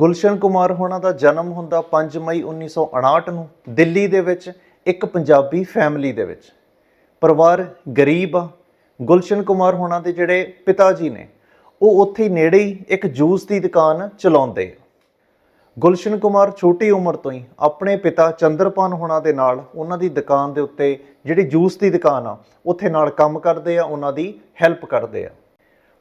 ਗੁਲਸ਼ਨ ਕੁਮਾਰ ਹੋਣਾ ਦਾ ਜਨਮ ਹੁੰਦਾ 5 ਮਈ 1959 ਨੂੰ ਦਿੱਲੀ ਦੇ ਵਿੱਚ, ਇੱਕ ਪੰਜਾਬੀ ਫੈਮਿਲੀ ਦੇ ਵਿੱਚ। ਪਰਿਵਾਰ ਗਰੀਬ ਆ। ਗੁਲਸ਼ਨ ਕੁਮਾਰ ਹੋਣਾ ਦੇ ਜਿਹੜੇ ਪਿਤਾ ਜੀ ਨੇ, ਉਹ ਉੱਥੇ ਹੀ ਨੇੜੇ ਹੀ ਇੱਕ ਜੂਸ ਦੀ ਦੁਕਾਨ ਚਲਾਉਂਦੇ ਆ। ਗੁਲਸ਼ਨ ਕੁਮਾਰ ਛੋਟੀ ਉਮਰ ਤੋਂ ਹੀ ਆਪਣੇ ਪਿਤਾ ਚੰਦਰਪਾਨ ਹੋਣਾ ਦੇ ਨਾਲ ਉਹਨਾਂ ਦੀ ਦੁਕਾਨ ਦੇ ਉੱਤੇ ਜਿਹੜੀ ਜੂਸ ਦੀ ਦੁਕਾਨ ਆ, ਉੱਥੇ ਨਾਲ ਕੰਮ ਕਰਦੇ ਆ, ਉਹਨਾਂ ਦੀ ਹੈਲਪ ਕਰਦੇ ਆ।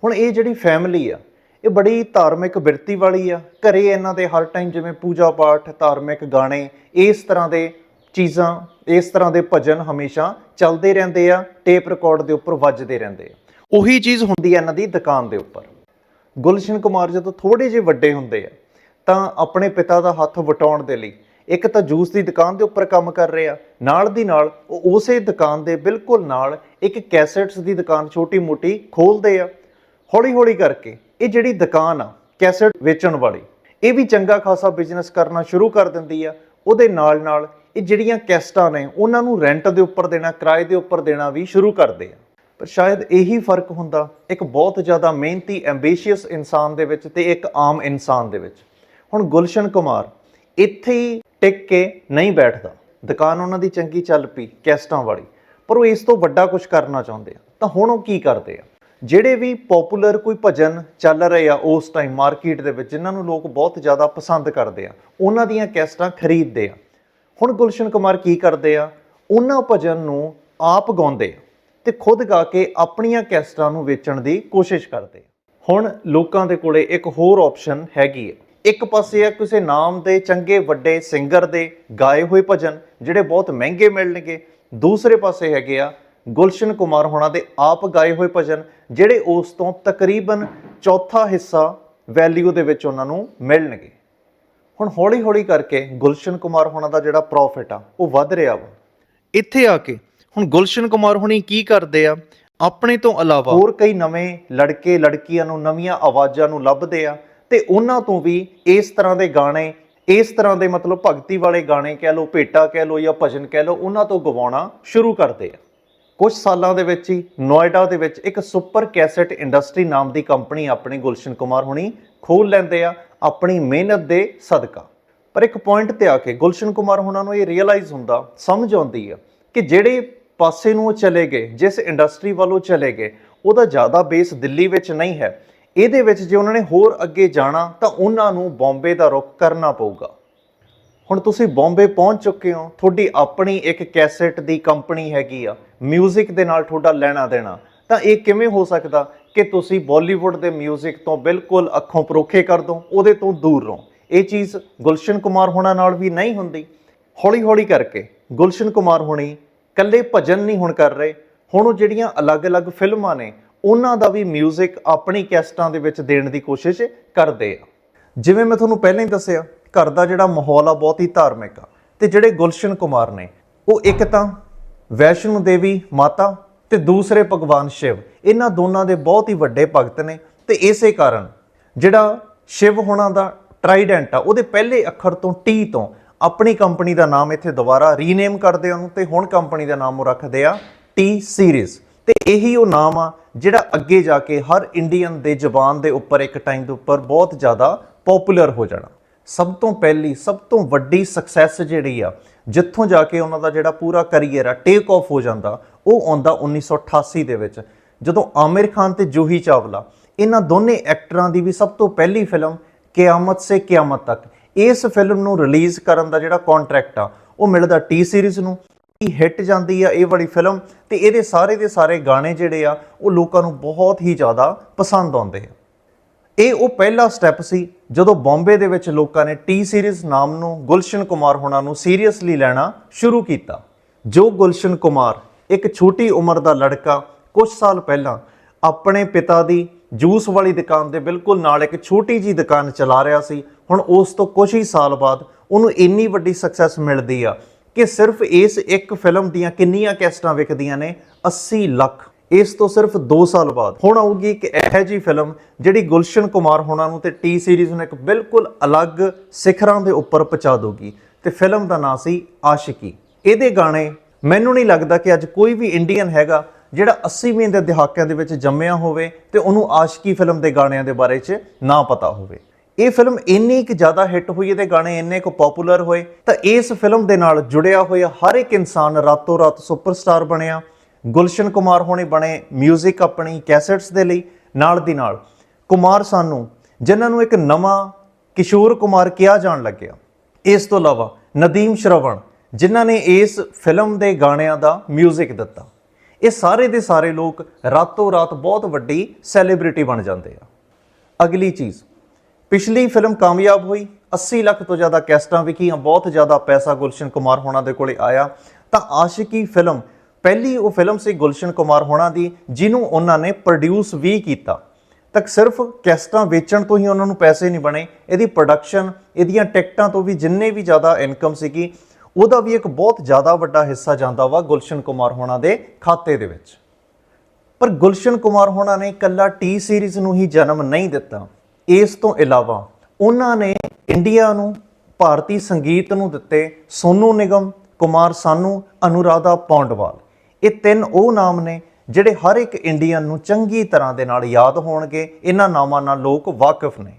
ਹੁਣ ਇਹ ਜਿਹੜੀ ਫੈਮਿਲੀ ਆ ਇਹ ਬੜੀ ਧਾਰਮਿਕ ਬਿਰਤੀ ਵਾਲੀ ਆ। ਘਰੇ ਇਹਨਾਂ ਦੇ ਹਰ ਟਾਈਮ ਜਿਵੇਂ ਪੂਜਾ ਪਾਠ, ਧਾਰਮਿਕ ਗਾਣੇ, ਇਸ ਤਰ੍ਹਾਂ ਦੇ ਚੀਜ਼ਾਂ, ਇਸ ਤਰ੍ਹਾਂ ਦੇ ਭਜਨ ਹਮੇਸ਼ਾ ਚੱਲਦੇ ਰਹਿੰਦੇ ਆ ਟੇਪ ਰਿਕਾਰਡ ਦੇ ਉੱਪਰ ਵੱਜਦੇ ਰਹਿੰਦੇ ਆ। ਉਹੀ ਚੀਜ਼ ਹੁੰਦੀ ਆ ਇਹਨਾਂ ਦੀ ਦੁਕਾਨ ਦੇ ਉੱਪਰ। ਗੁਲਸ਼ਨ ਕੁਮਾਰ ਜਦੋਂ ਥੋੜੇ ਜਿਹੇ ਵੱਡੇ ਹੁੰਦੇ ਆ, ਤਾਂ ਆਪਣੇ ਪਿਤਾ ਦਾ ਹੱਥ ਵਟਾਉਣ ਦੇ ਲਈ ਇੱਕ ਤਾਂ ਜੂਸ ਦੀ ਦੁਕਾਨ ਦੇ ਉੱਪਰ ਕੰਮ ਕਰ ਰਹੇ ਆ, ਨਾਲ ਦੀ ਨਾਲ ਉਹ ਉਸੇ ਦੁਕਾਨ ਦੇ ਬਿਲਕੁਲ ਨਾਲ ਇੱਕ ਕੈਸੇਟਸ ਦੀ ਦੁਕਾਨ ਛੋਟੀ-ਮੋਟੀ ਖੋਲਦੇ ਆ, ਹੌਲੀ-ਹੌਲੀ ਕਰਕੇ ਇਹ ਜਿਹੜੀ ਦੁਕਾਨ ਆ, ਕੈਸਟ ਵੇਚਣ ਵਾਲੀ, ਇਹ ਵੀ ਚੰਗਾ ਖਾਸਾ ਬਿਜ਼ਨਸ ਕਰਨਾ ਸ਼ੁਰੂ ਕਰ ਦਿੰਦੀ ਆ। ਉਹਦੇ ਨਾਲ-ਨਾਲ ਇਹ ਜਿਹੜੀਆਂ ਕੈਸਟਾਂ ਨੇ, ਉਹਨਾਂ ਨੂੰ ਰੈਂਟ ਦੇ ਉੱਪਰ ਦੇਣਾ, ਕਿਰਾਏ ਦੇ ਉੱਪਰ ਦੇਣਾ ਵੀ ਸ਼ੁਰੂ ਕਰਦੇ ਆ। ਪਰ ਸ਼ਾਇਦ ਇਹੀ ਫ਼ਰਕ ਹੁੰਦਾ, ਇੱਕ ਬਹੁਤ ਜ਼ਿਆਦਾ ਮਿਹਨਤੀ ਐਂਬੀਸ਼ੀਅਸ ਇਨਸਾਨ ਦੇ ਵਿੱਚ ਤੇ ਇੱਕ ਆਮ ਇਨਸਾਨ ਦੇ ਵਿੱਚ। ਹੁਣ ਗੁਲਸ਼ਨ ਕੁਮਾਰ ਇੱਥੇ ਹੀ ਟਿਕ ਕੇ ਨਹੀਂ ਬੈਠਦਾ। ਦੁਕਾਨ ਉਹਨਾਂ ਦੀ ਚੰਗੀ ਚੱਲ ਪਈ, ਕੈਸਟਾਂ ਵਾਲੀ। ਪਰ ਉਹ ਇਸ ਤੋਂ ਵੱਡਾ ਕੁਝ ਕਰਨਾ ਚਾਹੁੰਦੇ ਆ। ਤਾਂ ਹੁਣ ਉਹ ਕੀ ਕਰਦੇ ਆ? ਜਿਹੜੇ ਵੀ ਪਪੂਲਰ ਕੋਈ ਭਜਨ ਚੱਲ ਰਹੇ ਆ ਉਸ ਟਾਈਮ ਮਾਰਕੀਟ ਦੇ ਵਿੱਚ, ਜਿਨ੍ਹਾਂ ਨੂੰ ਲੋਕ ਬਹੁਤ ਜ਼ਿਆਦਾ ਪਸੰਦ ਕਰਦੇ ਆ, ਉਹਨਾਂ ਦੀਆਂ ਕੈਸਟਾਂ ਖਰੀਦਦੇ ਆ। ਹੁਣ ਗੁਲਸ਼ਨ ਕੁਮਾਰ ਕੀ ਕਰਦੇ ਆ? ਉਹਨਾਂ ਭਜਨ ਨੂੰ ਆਪ ਗਾਉਂਦੇ ਆ ਤੇ ਖੁਦ ਗਾ ਕੇ ਆਪਣੀਆਂ ਕੈਸਟਾਂ ਨੂੰ ਵੇਚਣ ਦੀ ਕੋਸ਼ਿਸ਼ ਕਰਦੇ ਹੁਣ ਲੋਕਾਂ ਦੇ ਕੋਲੇ ਇੱਕ ਹੋਰ ਆਪਸ਼ਨ ਹੈਗੀ ਹੈ ਇੱਕ ਪਾਸੇ ਆ ਕਿਸੇ ਨਾਮ ਦੇ ਚੰਗੇ ਵੱਡੇ ਸਿੰਗਰ ਦੇ ਗਾਏ ਹੋਏ ਭਜਨ, ਜਿਹੜੇ ਬਹੁਤ ਮਹਿੰਗੇ ਮਿਲਣਗੇ। ਦੂਸਰੇ ਪਾਸੇ ਹੈਗੇ ਆ ਗੁਲਸ਼ਨ ਕੁਮਾਰ ਹੋਣਾ ਦੇ ਆਪ ਗਾਏ ਹੋਏ ਭਜਨ, ਜਿਹੜੇ ਉਸ ਤੋਂ ਤਕਰੀਬਨ ਚੌਥਾ ਹਿੱਸਾ ਵੈਲਿਊ ਦੇ ਵਿੱਚ ਉਹਨਾਂ ਨੂੰ ਮਿਲਣਗੇ। ਹੁਣ ਹੌਲੀ ਹੌਲੀ ਕਰਕੇ ਗੁਲਸ਼ਨ ਕੁਮਾਰ ਹੋਣਾ ਦਾ ਜਿਹੜਾ ਪ੍ਰੋਫਿਟ ਆ, ਉਹ ਵੱਧ ਰਿਹਾ ਵਾ। ਇੱਥੇ ਆ ਕੇ ਹੁਣ ਗੁਲਸ਼ਨ ਕੁਮਾਰ ਹੋਣੀ ਕੀ ਕਰਦੇ ਆ? ਆਪਣੇ ਤੋਂ ਇਲਾਵਾ ਹੋਰ ਕਈ ਨਵੇਂ ਲੜਕੇ, ਲੜਕੀਆਂ ਨੂੰ, ਨਵੀਆਂ ਆਵਾਜ਼ਾਂ ਨੂੰ ਲੱਭਦੇ ਆ ਤੇ ਉਹਨਾਂ ਤੋਂ ਵੀ ਇਸ ਤਰ੍ਹਾਂ ਦੇ ਗਾਣੇ, ਇਸ ਤਰ੍ਹਾਂ ਦੇ ਮਤਲਬ ਭਗਤੀ ਵਾਲੇ ਗਾਣੇ ਕਹਿ ਲਓ, ਭੇਟਾ ਕਹਿ ਲਓ ਜਾਂ ਭਜਨ ਕਹਿ ਲਓ, ਉਹਨਾਂ ਤੋਂ ਗਵਾਉਣਾ ਸ਼ੁਰੂ ਕਰਦੇ ਆ। ਕੁਝ ਸਾਲਾਂ ਦੇ ਵਿੱਚ ਹੀ ਨੋਇਡਾ ਦੇ ਵਿੱਚ ਇੱਕ ਸੁਪਰ ਕੈਸੇਟ ਇੰਡਸਟਰੀ ਨਾਮ ਦੀ ਕੰਪਨੀ ਆਪਣੇ ਗੁਲਸ਼ਨ ਕੁਮਾਰ ਹੁਣੀ ਖੋਲ ਲੈਂਦੇ ਆ ਆਪਣੀ ਮਿਹਨਤ ਦੇ ਸਦਕਾ। ਪਰ ਇੱਕ ਪੁਆਇੰਟ ਤੇ ਆ ਕੇ ਗੁਲਸ਼ਨ ਕੁਮਾਰ ਹੁਣਾਂ ਨੂੰ ਇਹ ਰੀਅਲਾਈਜ਼ ਹੁੰਦਾ, ਸਮਝ ਆਉਂਦੀ ਆ ਕਿ ਜਿਹੜੇ ਪਾਸੇ ਨੂੰ ਉਹ ਚਲੇ ਗਏ, ਜਿਸ ਇੰਡਸਟਰੀ ਵੱਲੋਂ ਚਲੇ ਗਏ, ਉਹਦਾ ਜ਼ਿਆਦਾ ਬੇਸ ਦਿੱਲੀ ਵਿੱਚ ਨਹੀਂ ਹੈ। ਇਹਦੇ ਵਿੱਚ ਜੇ ਉਹਨਾਂ ਨੇ ਹੋਰ ਅੱਗੇ ਜਾਣਾ ਤਾਂ ਉਹਨਾਂ ਨੂੰ ਬੰਬੇ ਦਾ ਰੁਖ ਕਰਨਾ ਪਊਗਾ। ਹੁਣ ਤੁਸੀਂ ਬੰਬੇ ਪਹੁੰਚ ਚੁੱਕੇ ਹੋ ਤੁਹਾਡੀ ਆਪਣੀ ਇੱਕ ਕੈਸੇਟ ਦੀ ਕੰਪਨੀ ਹੈਗੀ ਆ 뮤직 ਦੇ ਨਾਲ ਤੁਹਾਡਾ ਲੈਣਾ ਦੇਣਾ ਤਾਂ ਇਹ ਕਿਵੇਂ ਹੋ ਸਕਦਾ ਕਿ ਤੁਸੀਂ ਬਾਲੀਵੁੱਡ ਦੇ 뮤직 ਤੋਂ ਬਿਲਕੁਲ ਅੱਖੋਂ ਪਰੋਖੇ ਕਰ ਦੋ ਉਹਦੇ ਤੋਂ ਦੂਰ ਰਹੋ ਇਹ ਚੀਜ਼ ਗੁਲਸ਼ਨ ਕੁਮਾਰ ਹੋਣਾ ਨਾਲ ਵੀ ਨਹੀਂ ਹੁੰਦੀ ਹੌਲੀ ਹੌਲੀ ਕਰਕੇ ਗੁਲਸ਼ਨ ਕੁਮਾਰ ਹੋਣੀ ਕੱਲੇ ਭਜਨ ਨਹੀਂ ਹੁਣ ਕਰ ਰਹੇ ਹੁਣ ਉਹ ਜਿਹੜੀਆਂ ਅਲੱਗ-ਅਲੱਗ ਫਿਲਮਾਂ ਨੇ ਉਹਨਾਂ ਦਾ ਵੀ 뮤직 ਆਪਣੀ ਕੈਸਟਾਂ ਦੇ ਵਿੱਚ ਦੇਣ ਦੀ ਕੋਸ਼ਿਸ਼ ਕਰਦੇ ਆ ਜਿਵੇਂ ਮੈਂ ਤੁਹਾਨੂੰ ਪਹਿਲਾਂ ਹੀ ਦੱਸਿਆ ਘਰ ਦਾ ਜਿਹੜਾ ਮਾਹੌਲ ਆ, ਬਹੁਤ ਹੀ ਧਾਰਮਿਕ ਆ। ਤੇ ਜਿਹੜੇ ਗੁਲਸ਼ਨ ਕੁਮਾਰ ਨੇ, ਉਹ ਇੱਕ ਤਾਂ ਵੈਸ਼ਨੂ ਦੇਵੀ ਮਾਤਾ ਤੇ ਦੂਸਰੇ ਭਗਵਾਨ ਸ਼ਿਵ। ਇਹਨਾਂ ਦੋਨਾਂ ਦੇ ਬਹੁਤ ਹੀ ਵੱਡੇ ਭਗਤ ਨੇ ਤੇ ਇਸੇ ਕਾਰਨ ਜਿਹੜਾ ਸ਼ਿਵ ਹੋਣਾ ਦਾ ਟਰਾਈਡੈਂਟ ਆ, ਉਹਦੇ ਪਹਿਲੇ ਅੱਖਰ ਤੋਂ ਟੀ ਤੋਂ ਆਪਣੀ ਕੰਪਨੀ ਦਾ ਨਾਮ ਇੱਥੇ ਦੁਬਾਰਾ ਰੀਨੇਮ ਕਰਦੇ ਉਹਨੂੰ ਤੇ ਹੁਣ ਕੰਪਨੀ ਦਾ ਨਾਮ ਉਹ ਰੱਖਦੇ ਆ ਟੀ ਸੀਰੀਜ਼ ਤੇ ਇਹੀ ਉਹ ਨਾਮ ਆ ਜਿਹੜਾ ਅੱਗੇ ਜਾ ਕੇ ਹਰ ਇੰਡੀਅਨ ਦੇ ਜ਼ੁਬਾਨ ਦੇ ਉੱਪਰ ਇੱਕ ਟਾਈਮ ਦੇ ਉੱਪਰ ਬਹੁਤ ਜ਼ਿਆਦਾ ਪਪੂਲਰ ਹੋ ਜਾਣਾ। ਸਭ ਤੋਂ ਪਹਿਲੀ, ਸਭ ਤੋਂ ਵੱਡੀ ਸਕਸੈਸ ਜਿਹੜੀ ਆ, ਜਿੱਥੋਂ ਜਾ ਕੇ ਉਹਨਾਂ ਦਾ ਜਿਹੜਾ ਪੂਰਾ ਕੈਰੀਅਰ ਆ ਟੇਕ ਆਫ ਹੋ ਜਾਂਦਾ, ਉਹ ਆਉਂਦਾ 1988 ਦੇ ਵਿੱਚ। ਜਦੋਂ ਆਮਿਰ ਖਾਨ ਤੇ ਜੂਹੀ ਚਾਵਲਾ, ਇਹਨਾਂ ਦੋਨੇ ਐਕਟਰਾਂ ਦੀ ਵੀ ਸਭ ਤੋਂ ਪਹਿਲੀ ਫਿਲਮ ਕਿਆਮਤ ਸੇ ਕਿਆਮਤ ਤੱਕ। ਇਸ ਫਿਲਮ ਨੂੰ ਰਿਲੀਜ਼ ਕਰਨ ਦਾ ਜਿਹੜਾ ਕੰਟਰੈਕਟ ਆ, ਉਹ ਮਿਲਦਾ ਟੀ ਸੀਰੀਜ਼ ਨੂੰ। ਹੀ ਹਿੱਟ ਜਾਂਦੀ ਆ ਇਹ ਵਾਲੀ ਫਿਲਮ ਤੇ ਇਹਦੇ ਸਾਰੇ ਦੇ ਸਾਰੇ ਗਾਣੇ ਜਿਹੜੇ ਆ, ਉਹ ਲੋਕਾਂ ਨੂੰ ਬਹੁਤ ਹੀ ਜ਼ਿਆਦਾ ਪਸੰਦ ਆਉਂਦੇ ਆ। ਇਹ ਉਹ ਪਹਿਲਾ ਸਟੈਪ ਸੀ ਜਦੋਂ ਬੰਬੇ ਦੇ ਵਿੱਚ ਲੋਕਾਂ ਨੇ ਟੀ ਸੀਰੀਜ਼ ਨਾਮ ਨੂੰ ਗੁਲਸ਼ਨ ਕੁਮਾਰ ਹੋਣਾ ਨੂੰ ਸੀਰੀਅਸਲੀ ਲੈਣਾ ਸ਼ੁਰੂ ਕੀਤਾ। ਜੋ ਗੁਲਸ਼ਨ ਕੁਮਾਰ ਇੱਕ ਛੋਟੀ ਉਮਰ ਦਾ ਲੜਕਾ ਕੁਝ ਸਾਲ ਪਹਿਲਾਂ ਆਪਣੇ ਪਿਤਾ ਦੀ ਜੂਸ ਵਾਲੀ ਦੁਕਾਨ ਦੇ ਬਿਲਕੁਲ ਨਾਲ ਇੱਕ ਛੋਟੀ ਜੀ ਦੁਕਾਨ ਚਲਾ ਰਿਹਾ ਸੀ, ਹੁਣ ਉਸ ਤੋਂ ਕੁਝ ਹੀ ਸਾਲ ਬਾਅਦ ਉਹਨੂੰ ਇੰਨੀ ਵੱਡੀ ਸਕਸੈਸ ਮਿਲਦੀ ਆ ਕਿ ਸਿਰਫ ਇਸ ਇੱਕ ਫਿਲਮ ਦੀਆਂ ਕਿੰਨੀਆਂ ਕੈਸਟਾਂ ਵਿਕਦੀਆਂ ਨੇ? 80 ਲੱਖ। ਇਸ ਤੋਂ ਸਿਰਫ 2 ਸਾਲ ਬਾਅਦ ਹੁਣ ਆਊਗੀ ਇੱਕ ਇਹੋ ਜੀ ਫਿਲਮ ਜਿਹੜੀ ਗੁਲਸ਼ਨ ਕੁਮਾਰ ਹੋਣਾ ਨੂੰ ਤੇ ਟੀ ਸੀਰੀਜ਼ ਨੂੰ ਇੱਕ ਬਿਲਕੁਲ ਅਲੱਗ ਸਿਖਰਾਂ ਦੇ ਉੱਪਰ ਪਹੁੰਚਾ ਦੋਗੀ ਤੇ ਫਿਲਮ ਦਾ ਨਾਂ ਸੀ ਆਸ਼ਿਕੀ। ਇਹਦੇ ਗਾਣੇ ਮੈਨੂੰ ਨਹੀਂ ਲੱਗਦਾ ਕਿ ਅੱਜ ਕੋਈ ਵੀ ਇੰਡੀਅਨ ਹੈਗਾ ਜਿਹੜਾ 80ਵੇਂ ਦੇ ਦਹਾਕਿਆਂ ਦੇ ਵਿੱਚ ਜੰਮਿਆ ਹੋਵੇ ਤੇ ਉਹਨੂੰ ਆਸ਼ਕੀ ਫਿਲਮ ਦੇ ਗਾਣਿਆਂ ਦੇ ਬਾਰੇ 'ਚ ਨਾ ਪਤਾ ਹੋਵੇ। ਇਹ ਫਿਲਮ ਇੰਨੀ ਕਿ ਜ਼ਿਆਦਾ ਹਿੱਟ ਹੋਈ, ਇਹਦੇ ਗਾਣੇ ਇੰਨੇ ਕੁ ਪਪੂਲਰ ਹੋਏ, ਤਾਂ ਇਸ ਫਿਲਮ ਦੇ ਨਾਲ ਜੁੜਿਆ ਹੋਇਆ ਹਰ ਇੱਕ ਇਨਸਾਨ ਰਾਤੋਂ ਰਾਤ ਸੁਪਰਸਟਾਰ ਬਣਿਆ। ਗੁਲਸ਼ਨ ਕੁਮਾਰ ਹੋਣੀ ਬਣੇ 뮤직 ਆਪਣੀ ਕੈਸੇਟਸ ਦੇ ਲਈ ਨਾਲ ਦੀ ਨਾਲ ਕੁਮਾਰ ਸਾਨੂ ਜਿਨ੍ਹਾਂ ਨੂੰ ਇੱਕ ਨਵਾਂ ਕਿਸ਼ੋਰ ਕੁਮਾਰ ਕਿਹਾ ਜਾਣ ਲੱਗਿਆ ਇਸ ਤੋਂ ਇਲਾਵਾ ਨਦੀਮ ਸ਼ਰਵਣ ਜਿਨ੍ਹਾਂ ਨੇ ਇਸ ਫਿਲਮ ਦੇ ਗਾਣਿਆਂ ਦਾ 뮤직 ਦਿੱਤਾ ਇਹ ਸਾਰੇ ਦੇ ਸਾਰੇ ਲੋਕ ਰਾਤੋਂ ਰਾਤ ਬਹੁਤ ਵੱਡੀ ਸੈਲੀਬ੍ਰਿਟੀ ਬਣ ਜਾਂਦੇ ਆ ਅਗਲੀ ਚੀਜ਼ ਪਿਛਲੀ ਫਿਲਮ ਕਾਮਯਾਬ ਹੋਈ 80 ਲੱਖ ਤੋਂ ਜ਼ਿਆਦਾ ਕੈਸਟਾਂ ਵਿਕੀਆਂ ਬਹੁਤ ਜ਼ਿਆਦਾ ਪੈਸਾ ਗੁਲਸ਼ਨ ਕੁਮਾਰ ਹੋਣਾ ਦੇ ਕੋਲੇ ਆਇਆ ਤਾਂ ਆਸ਼ਿਕੀ ਫਿਲਮ ਪਹਿਲੀ ਉਹ ਫਿਲਮ ਸੀ ਗੁਲਸ਼ਨ ਕੁਮਾਰ ਹੋਣਾ ਦੀ, ਜਿਹਨੂੰ ਉਹਨਾਂ ਨੇ ਪ੍ਰੋਡਿਊਸ ਵੀ ਕੀਤਾ। ਤੱਕ ਸਿਰਫ ਕੈਸਟਾਂ ਵੇਚਣ ਤੋਂ ਹੀ ਉਹਨਾਂ ਨੂੰ ਪੈਸੇ ਨਹੀਂ ਬਣੇ। ਇਹਦੀ ਪ੍ਰੋਡਕਸ਼ਨ ਇਹਦੀਆਂ ਟਿਕਟਾਂ ਤੋਂ ਵੀ ਜਿੰਨੇ ਵੀ ਜ਼ਿਆਦਾ ਇਨਕਮ ਸੀਗੀ, ਉਹਦਾ ਵੀ ਇੱਕ ਬਹੁਤ ਜ਼ਿਆਦਾ ਵੱਡਾ ਹਿੱਸਾ ਜਾਂਦਾ ਵਾ ਗੁਲਸ਼ਨ ਕੁਮਾਰ ਹੋਣਾ ਦੇ ਖਾਤੇ ਦੇ ਵਿੱਚ। ਪਰ ਗੁਲਸ਼ਨ ਕੁਮਾਰ ਹੋਣਾ ਨੇ ਇਕੱਲਾ ਟੀ ਸੀਰੀਜ਼ ਨੂੰ ਹੀ ਜਨਮ ਨਹੀਂ ਦਿੱਤਾ। ਇਸ ਤੋਂ ਇਲਾਵਾ ਉਹਨਾਂ ਨੇ ਇੰਡੀਆ ਨੂੰ, ਭਾਰਤੀ ਸੰਗੀਤ ਨੂੰ ਦਿੱਤੇ ਸੋਨੂ ਨਿਗਮ, ਕੁਮਾਰ ਸਾਨੂ, ਅਨੁਰਾਧਾ ਪੌਂਡਵਾਲ। ਇਹ ਤਿੰਨ ਉਹ ਨਾਮ ਨੇ ਜਿਹੜੇ ਹਰ ਇੱਕ ਇੰਡੀਅਨ ਨੂੰ ਚੰਗੀ ਤਰ੍ਹਾਂ ਦੇ ਨਾਲ ਯਾਦ ਹੋਣਗੇ। ਇਹਨਾਂ ਨਾਮਾਂ ਨਾਲ ਲੋਕ ਵਾਕਿਫ ਨੇ।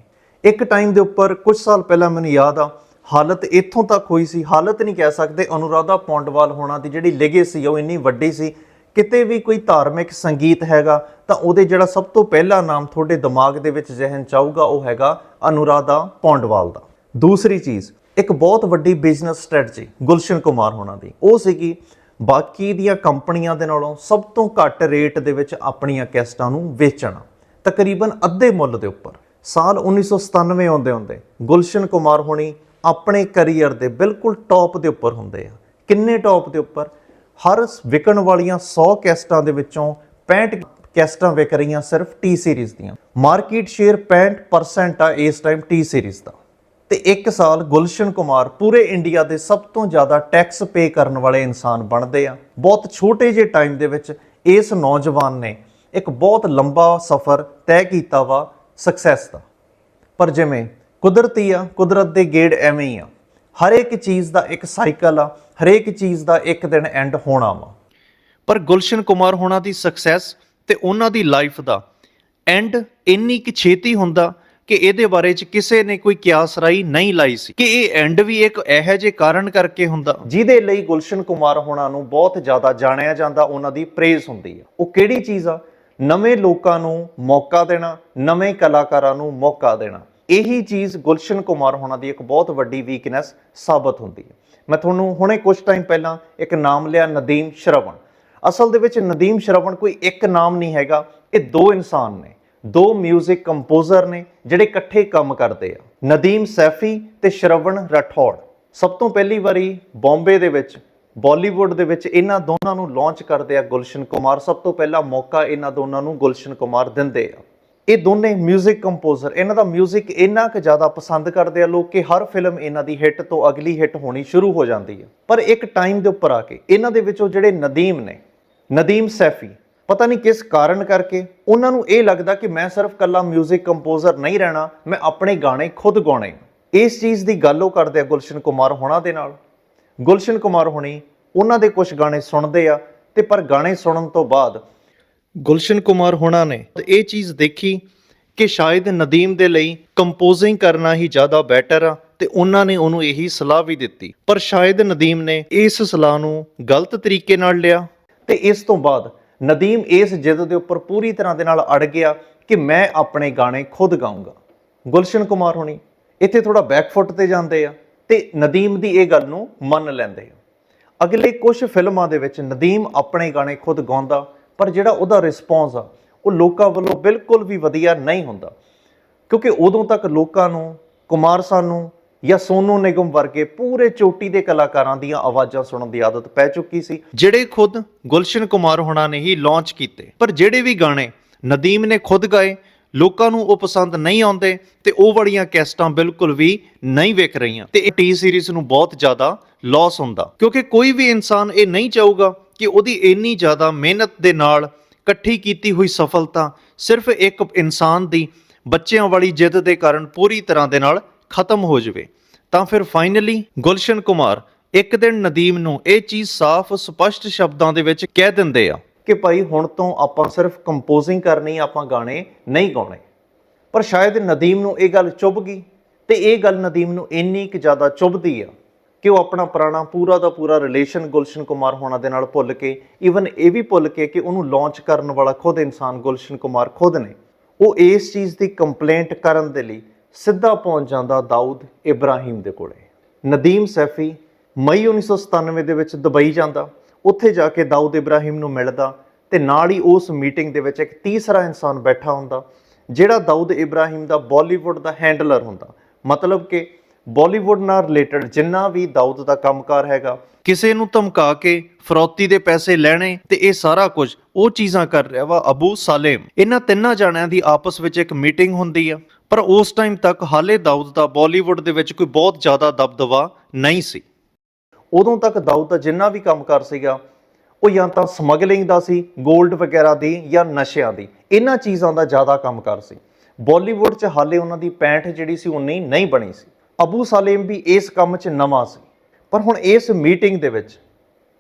ਇੱਕ ਟਾਈਮ ਦੇ ਉੱਪਰ ਕੁਝ ਸਾਲ ਪਹਿਲਾਂ ਮੈਨੂੰ ਯਾਦ ਆ, ਹਾਲਤ ਇੱਥੋਂ ਤੱਕ ਹੋਈ ਸੀ। ਹਾਲਤ ਨਹੀਂ ਕਹਿ ਸਕਦੇ, ਅਨੁਰਾਧਾ ਪੌਂਡਵਾਲ ਹੋਣਾ ਦੀ ਜਿਹੜੀ ਲੈਗੇਸੀ ਉਹ ਇੰਨੀ ਵੱਡੀ ਸੀ। ਕਿਤੇ ਵੀ ਕੋਈ ਧਾਰਮਿਕ ਸੰਗੀਤ ਹੈਗਾ, ਤਾਂ ਉਹਦੇ ਜਿਹੜਾ ਸਭ ਤੋਂ ਪਹਿਲਾ ਨਾਮ ਤੁਹਾਡੇ ਦਿਮਾਗ ਦੇ ਵਿੱਚ ਜ਼ਿਹਨ ਚ ਉਹ ਹੈਗਾ ਅਨੁਰਾਧਾ ਪੌਂਡਵਾਲ ਦਾ। ਦੂਸਰੀ ਚੀਜ਼, ਇੱਕ ਬਹੁਤ ਵੱਡੀ ਬਿਜ਼ਨਸ ਸਟ੍ਰੈਟਜੀ ਗੁਲਸ਼ਨ ਕੁਮਾਰ ਹੋਣਾ ਦੀ। ਉਹ ਸੀਗੀ ਬਾਕੀ ਦੀਆਂ ਕੰਪਨੀਆਂ ਦੇ ਨਾਲੋਂ ਸਭ ਤੋਂ ਘੱਟ ਰੇਟ ਦੇ ਵਿੱਚ ਆਪਣੀਆਂ ਕੈਸਟਾਂ ਨੂੰ ਵੇਚਣਾ, ਤਕਰੀਬਨ ਅੱਧੇ ਮੁੱਲ ਦੇ ਉੱਪਰ। ਸਾਲ 1997 ਆਉਂਦੇ ਹੁੰਦੇ ਗੁਲਸ਼ਨ ਕੁਮਾਰ ਹੋਣੀ ਆਪਣੇ ਕੈਰੀਅਰ ਦੇ ਬਿਲਕੁਲ ਟੌਪ ਦੇ ਉੱਪਰ ਹੁੰਦੇ ਆ। ਕਿੰਨੇ ਟੌਪ ਦੇ ਉੱਪਰ? ਹਰ ਵਿਕਣ ਵਾਲੀਆਂ 100 ਕੈਸਟਾਂ ਦੇ ਵਿੱਚੋਂ 65 ਕੈਸਟਾਂ ਵਿਕ ਰਹੀਆਂ ਸਿਰਫ ਟੀ ਸੀਰੀਜ਼ ਦੀਆਂ ਮਾਰਕੀਟ ਸ਼ੇਅਰ 65% ਆ ਇਸ ਟਾਈਮ ਟੀ ਸੀਰੀਜ਼ ਦਾ। ਤੇ ਇੱਕ ਸਾਲ ਗੁਲਸ਼ਨ ਕੁਮਾਰ ਪੂਰੇ ਇੰਡੀਆ ਦੇ ਸਭ ਤੋਂ ਜ਼ਿਆਦਾ ਟੈਕਸ ਪੇ ਕਰਨ ਵਾਲੇ ਇਨਸਾਨ ਬਣਦੇ ਆ। ਬਹੁਤ ਛੋਟੇ ਜਿਹੇ ਟਾਈਮ ਦੇ ਵਿੱਚ ਇਸ ਨੌਜਵਾਨ ਨੇ ਇੱਕ ਬਹੁਤ ਲੰਬਾ ਸਫ਼ਰ ਤੈਅ ਕੀਤਾ ਵਾ ਸਕਸੈਸ ਦਾ। ਪਰ ਜਿਵੇਂ ਕੁਦਰਤੀ ਆ, ਕੁਦਰਤ ਦੇ ਗੇੜ ਐਵੇਂ ਹੀ ਆ। ਹਰੇਕ ਚੀਜ਼ ਦਾ ਇੱਕ ਸਾਈਕਲ ਆ, ਹਰੇਕ ਚੀਜ਼ ਦਾ ਇੱਕ ਦਿਨ ਐਂਡ ਹੋਣਾ ਵਾ। ਪਰ ਗੁਲਸ਼ਨ ਕੁਮਾਰ ਹੋਣਾ ਦੀ ਸਕਸੈਸ ਤੇ ਉਹਨਾਂ ਦੀ ਲਾਈਫ ਦਾ ਐਂਡ ਇੰਨੀ ਕਿ ਛੇਤੀ ਹੁੰਦਾ ਕਿ ਇਹਦੇ ਬਾਰੇ ਚ ਕਿਸੇ ਨੇ ਕੋਈ ਕਿਆਸਰਾਈ ਨਹੀਂ ਲਾਈ ਸੀ। ਕਿ ਇਹ ਐਂਡ ਵੀ ਇੱਕ ਇਹੋ ਜਿਹੇ ਕਾਰਨ ਕਰਕੇ ਹੁੰਦਾ। ਜਿਹਦੇ ਲਈ ਗੁਲਸ਼ਨ ਕੁਮਾਰ ਹੋਣਾ ਨੂੰ ਬਹੁਤ ਜ਼ਿਆਦਾ ਜਾਣਿਆ ਜਾਂਦਾ, ਉਹਨਾਂ ਦੀ ਪ੍ਰੇਜ਼ ਹੁੰਦੀ ਹੈ ਉਹ ਕਿਹੜੀ ਚੀਜ਼ ਆ? ਨਵੇਂ ਲੋਕਾਂ ਨੂੰ ਮੌਕਾ ਦੇਣਾ, ਨਵੇਂ ਕਲਾਕਾਰਾਂ ਨੂੰ ਮੌਕਾ ਦੇਣਾ। ਇਹੀ ਚੀਜ਼ ਗੁਲਸ਼ਨ ਕੁਮਾਰ ਹੋਣਾ ਦੀ ਇੱਕ ਬਹੁਤ ਵੱਡੀ ਵੀਕਨੈਸ ਸਾਬਤ ਹੁੰਦੀ ਹੈ ਮੈਂ ਤੁਹਾਨੂੰ ਹੁਣੇ ਕੁਝ ਟਾਈਮ ਪਹਿਲਾਂ ਇੱਕ ਨਾਮ ਲਿਆ, ਨਦੀਮ ਸ਼ਰਵਣ। ਅਸਲ ਦੇ ਵਿੱਚ ਨਦੀਮ ਸ਼ਰਵਣ ਕੋਈ ਇੱਕ ਨਾਮ ਨਹੀਂ ਹੈਗਾ, ਇਹ ਦੋ ਇਨਸਾਨ ਨੇ। ਦੋ 뮤직 ਕੰਪੋਜ਼ਰ ਨੇ ਜਿਹੜੇ ਇਕੱਠੇ ਕੰਮ ਕਰਦੇ ਆ ਨਦੀਮ ਸੈਫੀ ਤੇ ਸ਼ਰਵਣ ਰਾਠੌੜ ਸਭ ਤੋਂ ਪਹਿਲੀ ਵਾਰੀ ਬੰਬੇ ਦੇ ਵਿੱਚ ਬਾਲੀਵੁੱਡ ਦੇ ਵਿੱਚ ਇਹਨਾਂ ਦੋਨਾਂ ਨੂੰ ਲਾਂਚ ਕਰਦੇ ਆ ਗੁਲਸ਼ਨ ਕੁਮਾਰ ਸਭ ਤੋਂ ਪਹਿਲਾ ਮੌਕਾ ਇਹਨਾਂ ਦੋਨਾਂ ਨੂੰ ਗੁਲਸ਼ਨ ਕੁਮਾਰ ਦਿੰਦੇ ਆ ਇਹ ਦੋਨੇ 뮤직 ਕੰਪੋਜ਼ਰ ਇਹਨਾਂ ਦਾ 뮤직 ਇੰਨਾ ਕੁ ਜ਼ਿਆਦਾ ਪਸੰਦ ਕਰਦੇ ਆ ਲੋਕ ਕਿ ਹਰ ਫਿਲਮ ਇਹਨਾਂ ਦੀ ਹਿੱਟ ਤੋਂ ਅਗਲੀ ਹਿੱਟ ਹੋਣੀ ਸ਼ੁਰੂ ਹੋ ਜਾਂਦੀ ਹੈ ਪਰ ਇੱਕ ਟਾਈਮ ਦੇ ਉੱਪਰ ਆ ਕੇ ਇਹਨਾਂ ਦੇ ਵਿੱਚੋਂ ਜਿਹੜੇ ਨਦੀਮ ਨੇ ਨਦੀਮ ਸੈਫੀ ਪਤਾ ਨਹੀਂ ਕਿਸ ਕਾਰਨ ਕਰਕੇ ਉਹਨਾਂ ਨੂੰ ਇਹ ਲੱਗਦਾ ਕਿ ਮੈਂ ਸਿਰਫ ਕੱਲਾ 뮤직 ਕੰਪੋਜ਼ਰ ਨਹੀਂ ਰਹਿਣਾ, ਮੈਂ ਆਪਣੇ ਗਾਣੇ ਖੁਦ ਗਾਉਣੇ ਇਸ ਚੀਜ਼ ਦੀ ਗੱਲ ਉਹ ਕਰਦੇ ਆ ਗੁਲਸ਼ਨ ਕੁਮਾਰ ਹੋਣਾ ਦੇ ਨਾਲ। ਗੁਲਸ਼ਨ ਕੁਮਾਰ ਹੋਣੀ ਉਹਨਾਂ ਦੇ ਕੁਝ ਗਾਣੇ ਸੁਣਦੇ ਆ ਤੇ ਪਰ ਗਾਣੇ ਸੁਣਨ ਤੋਂ ਬਾਅਦ ਗੁਲਸ਼ਨ ਕੁਮਾਰ ਹੋਣਾ ਨੇ ਇਹ ਚੀਜ਼ ਦੇਖੀ ਕਿ ਸ਼ਾਇਦ ਨਦੀਮ ਦੇ ਲਈ ਕੰਪੋਜ਼ਿੰਗ ਕਰਨਾ ਹੀ ਜ਼ਿਆਦਾ ਬੈਟਰ ਆ ਤੇ ਉਹਨਾਂ ਨੇ ਉਹਨੂੰ ਇਹੀ ਸਲਾਹ ਵੀ ਦਿੱਤੀ। ਪਰ ਸ਼ਾਇਦ ਨਦੀਮ ਨੇ ਇਸ ਸਲਾਹ ਨੂੰ ਗਲਤ ਤਰੀਕੇ ਨਾਲ ਲਿਆ ਤੇ ਇਸ ਤੋਂ ਬਾਅਦ ਨਦੀਮ ਇਸ ਜਿੱਦ ਦੇ ਉੱਪਰ ਪੂਰੀ ਤਰ੍ਹਾਂ ਦੇ ਨਾਲ ਅੜ ਗਿਆ ਕਿ ਮੈਂ ਆਪਣੇ ਗਾਣੇ ਖੁਦ ਗਾਉਂਗਾ ਗੁਲਸ਼ਨ ਕੁਮਾਰ ਹੋਣੀ, ਇੱਥੇ ਥੋੜਾ ਬੈਕਫੁੱਟ ਤੇ ਜਾਂਦੇ ਆ ਤੇ ਨਦੀਮ ਦੀ ਇਹ ਗੱਲ ਨੂੰ ਮੰਨ ਲੈਂਦੇ ਆ। ਅਗਲੇ ਕੁਝ ਫਿਲਮਾਂ ਦੇ ਵਿੱਚ ਨਦੀਮ ਆਪਣੇ ਗਾਣੇ ਖੁਦ ਗਾਉਂਦਾ, ਪਰ ਜਿਹੜਾ ਉਹਦਾ ਰਿਸਪੌਂਸ ਆ, ਉਹ ਲੋਕਾਂ ਵੱਲੋਂ ਬਿਲਕੁਲ ਵੀ ਵਧੀਆ ਨਹੀਂ ਹੁੰਦਾ। ਕਿਉਂਕਿ ਉਦੋਂ ਤੱਕ ਲੋਕਾਂ ਨੂੰ, ਕੁਮਾਰ ਸਾਨੂੰ ਜਾਂ ਸੋਨੂ ਨਿਗਮ ਵਰਗੇ ਪੂਰੇ ਚੋਟੀ ਦੇ ਕਲਾਕਾਰਾਂ ਦੀਆਂ ਆਵਾਜ਼ਾਂ ਸੁਣਨ ਦੀ ਆਦਤ ਪੈ ਚੁੱਕੀ ਸੀ। ਜਿਹੜੇ ਖੁਦ ਗੁਲਸ਼ਨ ਕੁਮਾਰ ਹੋਣਾ ਨੇ ਹੀ ਲਾਂਚ ਕੀਤੇ, ਪਰ ਜਿਹੜੇ ਵੀ ਗਾਣੇ ਨਦੀਮ ਨੇ ਖੁਦ ਗਾਏ, ਲੋਕਾਂ ਨੂੰ ਉਹ ਪਸੰਦ ਨਹੀਂ ਆਉਂਦੇ ਤੇ ਉਹ ਵਾਲੀਆਂ ਕੈਸਟਾਂ ਬਿਲਕੁਲ ਵੀ ਨਹੀਂ ਵਿਕ ਰਹੀਆਂ। ਤੇ ਇਹ ਟੀ ਸੀਰੀਜ਼ ਨੂੰ ਬਹੁਤ ਜ਼ਿਆਦਾ ਲਾਸ ਹੁੰਦਾ, ਕਿਉਂਕਿ ਕੋਈ ਵੀ ਇਨਸਾਨ ਇਹ ਨਹੀਂ ਚਾਹੂਗਾ ਕਿ ਉਹਦੀ ਇੰਨੀ ਜ਼ਿਆਦਾ ਮਿਹਨਤ ਦੇ ਨਾਲ ਇਕੱਠੀ ਕੀਤੀ ਹੋਈ ਸਫਲਤਾ ਸਿਰਫ ਇੱਕ ਇਨਸਾਨ ਦੀ ਬੱਚਿਆਂ ਵਾਲੀ ਜਿੱਦ ਦੇ ਕਾਰਨ ਪੂਰੀ ਤਰ੍ਹਾਂ ਦੇ ਨਾਲ ਖਤਮ ਹੋ ਜਾਵੇ, ਤਾਂ ਫਿਰ ਫਾਈਨਲੀ ਗੁਲਸ਼ਨ ਕੁਮਾਰ ਇੱਕ ਦਿਨ ਨਦੀਮ ਨੂੰ ਇਹ ਚੀਜ਼ ਸਾਫ਼ ਸਪਸ਼ਟ ਸ਼ਬਦਾਂ ਦੇ ਵਿੱਚ ਕਹਿ ਦਿੰਦੇ ਆ ਕਿ ਭਾਈ ਹੁਣ ਤੋਂ ਆਪਾਂ ਸਿਰਫ ਕੰਪੋਜ਼ਿੰਗ ਕਰਨੀ ਆਪਾਂ ਗਾਣੇ ਨਹੀਂ ਗਾਉਣੇ। ਪਰ ਸ਼ਾਇਦ ਨਦੀਮ ਨੂੰ ਇਹ ਗੱਲ ਚੁੱਭ ਗਈ ਤੇ ਇਹ ਗੱਲ ਨਦੀਮ ਨੂੰ ਇੰਨੀ ਕਿ ਜ਼ਿਆਦਾ ਚੁੱਭਦੀ ਆ ਕਿ ਉਹ ਆਪਣਾ ਪੁਰਾਣਾ ਪੂਰਾ ਦਾ ਪੂਰਾ ਰਿਲੇਸ਼ਨ ਗੁਲਸ਼ਨ ਕੁਮਾਰ ਹੋਣਾ ਦੇ ਨਾਲ ਭੁੱਲ ਕੇ ਈਵਨ ਇਹ ਵੀ ਭੁੱਲ ਕੇ ਕਿ ਉਹਨੂੰ ਲਾਂਚ ਕਰਨ ਵਾਲਾ ਖੁਦ ਇਨਸਾਨ ਗੁਲਸ਼ਨ ਕੁਮਾਰ ਖੁਦ ਨੇ। ਉਹ ਇਸ ਚੀਜ਼ ਦੀ ਕੰਪਲੇਂਟ ਕਰਨ ਦੇ ਲਈ ਸਿੱਧਾ ਪਹੁੰਚ ਜਾਂਦਾ ਦਾਊਦ ਇਬਰਾਹੀਮ ਦੇ ਕੋਲੇ। ਨਦੀਮ ਸੈਫੀ ਮਈ 1997 ਦੇ ਵਿੱਚ ਦੁਬਈ ਜਾਂਦਾ, ਉੱਥੇ ਜਾ ਕੇ ਦਾਊਦ ਇਬਰਾਹੀਮ ਨੂੰ ਮਿਲਦਾ ਤੇ ਨਾਲ ਹੀ ਉਸ ਮੀਟਿੰਗ ਦੇ ਵਿੱਚ ਇੱਕ ਤੀਸਰਾ ਇਨਸਾਨ ਬੈਠਾ ਹੁੰਦਾ, ਜਿਹੜਾ ਦਾਊਦ ਇਬਰਾਹੀਮ ਦਾ ਬਾਲੀਵੁੱਡ ਦਾ ਹੈਂਡਲਰ ਹੁੰਦਾ। ਮਤਲਬ ਕਿ ਬਾਲੀਵੁੱਡ ਨਾਲ ਰਿਲੇਟਡ ਜਿੰਨਾ ਵੀ ਦਾਊਦ ਦਾ ਕੰਮਕਾਰ ਹੈਗਾ, ਕਿਸੇ ਨੂੰ ਧਮਕਾ ਕੇ ਫਰੌਤੀ ਦੇ ਪੈਸੇ ਲੈਣੇ ਤੇ ਇਹ ਸਾਰਾ ਕੁਝ ਉਹ ਚੀਜ਼ਾਂ ਕਰ ਰਿਹਾ ਵਾ ਅਬੂ ਸਾਲੇਮ। ਇਹਨਾਂ ਤਿੰਨਾਂ ਜਾਣਿਆਂ ਦੀ ਆਪਸ ਵਿੱਚ ਇੱਕ ਮੀਟਿੰਗ ਹੁੰਦੀ ਆ। ਪਰ ਉਸ ਟਾਈਮ ਤੱਕ ਹਾਲੇ ਦਾਊਦ ਦਾ ਬਾਲੀਵੁੱਡ ਦੇ ਵਿੱਚ ਕੋਈ ਬਹੁਤ ਜ਼ਿਆਦਾ ਦਬਦਬਾ ਨਹੀਂ ਸੀ। ਉਦੋਂ ਤੱਕ ਦਾਊਦ ਦਾ ਜਿੰਨਾ ਵੀ ਕੰਮਕਾਰ ਸੀਗਾ, ਉਹ ਜਾਂ ਤਾਂ ਸਮਗਲਿੰਗ ਦਾ ਸੀ 골ਡ ਵਗੈਰਾ ਦੀ ਜਾਂ ਨਸ਼ਿਆਂ ਦੀ, ਇਹਨਾਂ ਚੀਜ਼ਾਂ ਦਾ ਜ਼ਿਆਦਾ ਕੰਮਕਾਰ ਸੀ। ਬਾਲੀਵੁੱਡ 'ਚ ਹਾਲੇ ਉਹਨਾਂ ਦੀ ਪੈਂਠ ਜਿਹੜੀ ਸੀ, ਉਨੀ ਨਹੀਂ ਬਣੀ ਸੀ। ਅਬੂ ਸਾਲੇਮ ਵੀ ਇਸ ਕੰਮ 'ਚ ਨਵਾਂ ਸੀ। ਪਰ ਹੁਣ ਇਸ ਮੀਟਿੰਗ ਦੇ ਵਿੱਚ